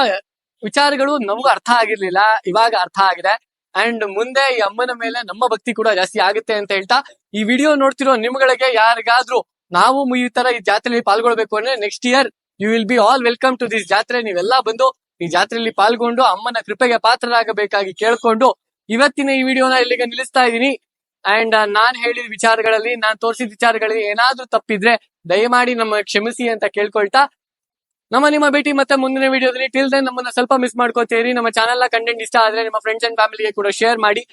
ವಿಚಾರಗಳು ನಮಗೂ ಅರ್ಥ ಆಗಿರ್ಲಿಲ್ಲ, ಇವಾಗ ಅರ್ಥ ಆಗಿದೆ. ಅಂಡ್ ಮುಂದೆ ಈ ಅಮ್ಮನ ಮೇಲೆ ನಮ್ಮ ಭಕ್ತಿ ಕೂಡ ಜಾಸ್ತಿ ಆಗುತ್ತೆ ಅಂತ ಹೇಳ್ತಾ, ಈ ವಿಡಿಯೋ ನೋಡ್ತಿರೋ ನಿಮ್ಗಳಿಗೆ ಯಾರಿಗಾದ್ರೂ ನಾವು ಈ ತರ ಈ ಜಾತ್ರೆಯಲ್ಲಿ ಪಾಲ್ಗೊಳ್ಬೇಕು ಅಂದ್ರೆ next year you will be all welcome to this ಜಾತ್ರೆ. ನೀವೆಲ್ಲ ಬಂದು ಈ ಜಾತ್ರೆಯಲ್ಲಿ ಪಾಲ್ಗೊಂಡು ಅಮ್ಮನ ಕೃಪೆಗೆ ಪಾತ್ರರಾಗಬೇಕಾಗಿ ಕೇಳ್ಕೊಂಡು ಇವತ್ತಿನ ಈ ವಿಡಿಯೋನ ಇಲ್ಲಿಗೆ ನಿಲ್ಲಿಸ್ತಾ ಇದ್ದೀನಿ. ಅಂಡ್ ನಾನ್ ಹೇಳಿದ ವಿಚಾರಗಳಲ್ಲಿ, ನಾನ್ ತೋರಿಸಿದ ವಿಚಾರಗಳಲ್ಲಿ ಏನಾದ್ರೂ ತಪ್ಪಿದ್ರೆ ದಯಮಾಡಿ ನಮ್ಮ ಕ್ಷಮಿಸಿ ಅಂತ ಕೇಳ್ಕೊಳ್ತಾ ನಮ್ಮ ನಿಮ್ಮ ಭೇಟಿ ಮತ್ತೆ ಮುಂದಿನ ವಿಡಿಯೋದಲ್ಲಿ ಟಿಲ್ ದೆನ್ ನಮ್ಮನ್ನ ಸ್ವಲ್ಪ ಮಿಸ್ ಮಾಡ್ಕೋತೀರಿ. ನಮ್ಮ ಚಾನೆಲ್ನ ಕಂಟೆಂಟ್ ಇಷ್ಟ ಆದ್ರೆ ನಿಮ್ಮ ಫ್ರೆಂಡ್ಸ್ ಅಂಡ್ ಫ್ಯಾಮಿಲಿಗೆ ಕೂಡ ಶೇರ್ ಮಾಡಿ.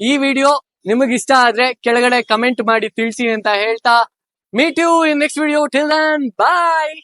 ಈ ವಿಡಿಯೋ ನಿಮಗೆ ಇಷ್ಟ ಆದ್ರೆ ಕೆಳಗಡೆ ಕಮೆಂಟ್ ಮಾಡಿ ತಿಳಿಸಿ ಅಂತ ಹೇಳ್ತಾ. Meet you in next video till then bye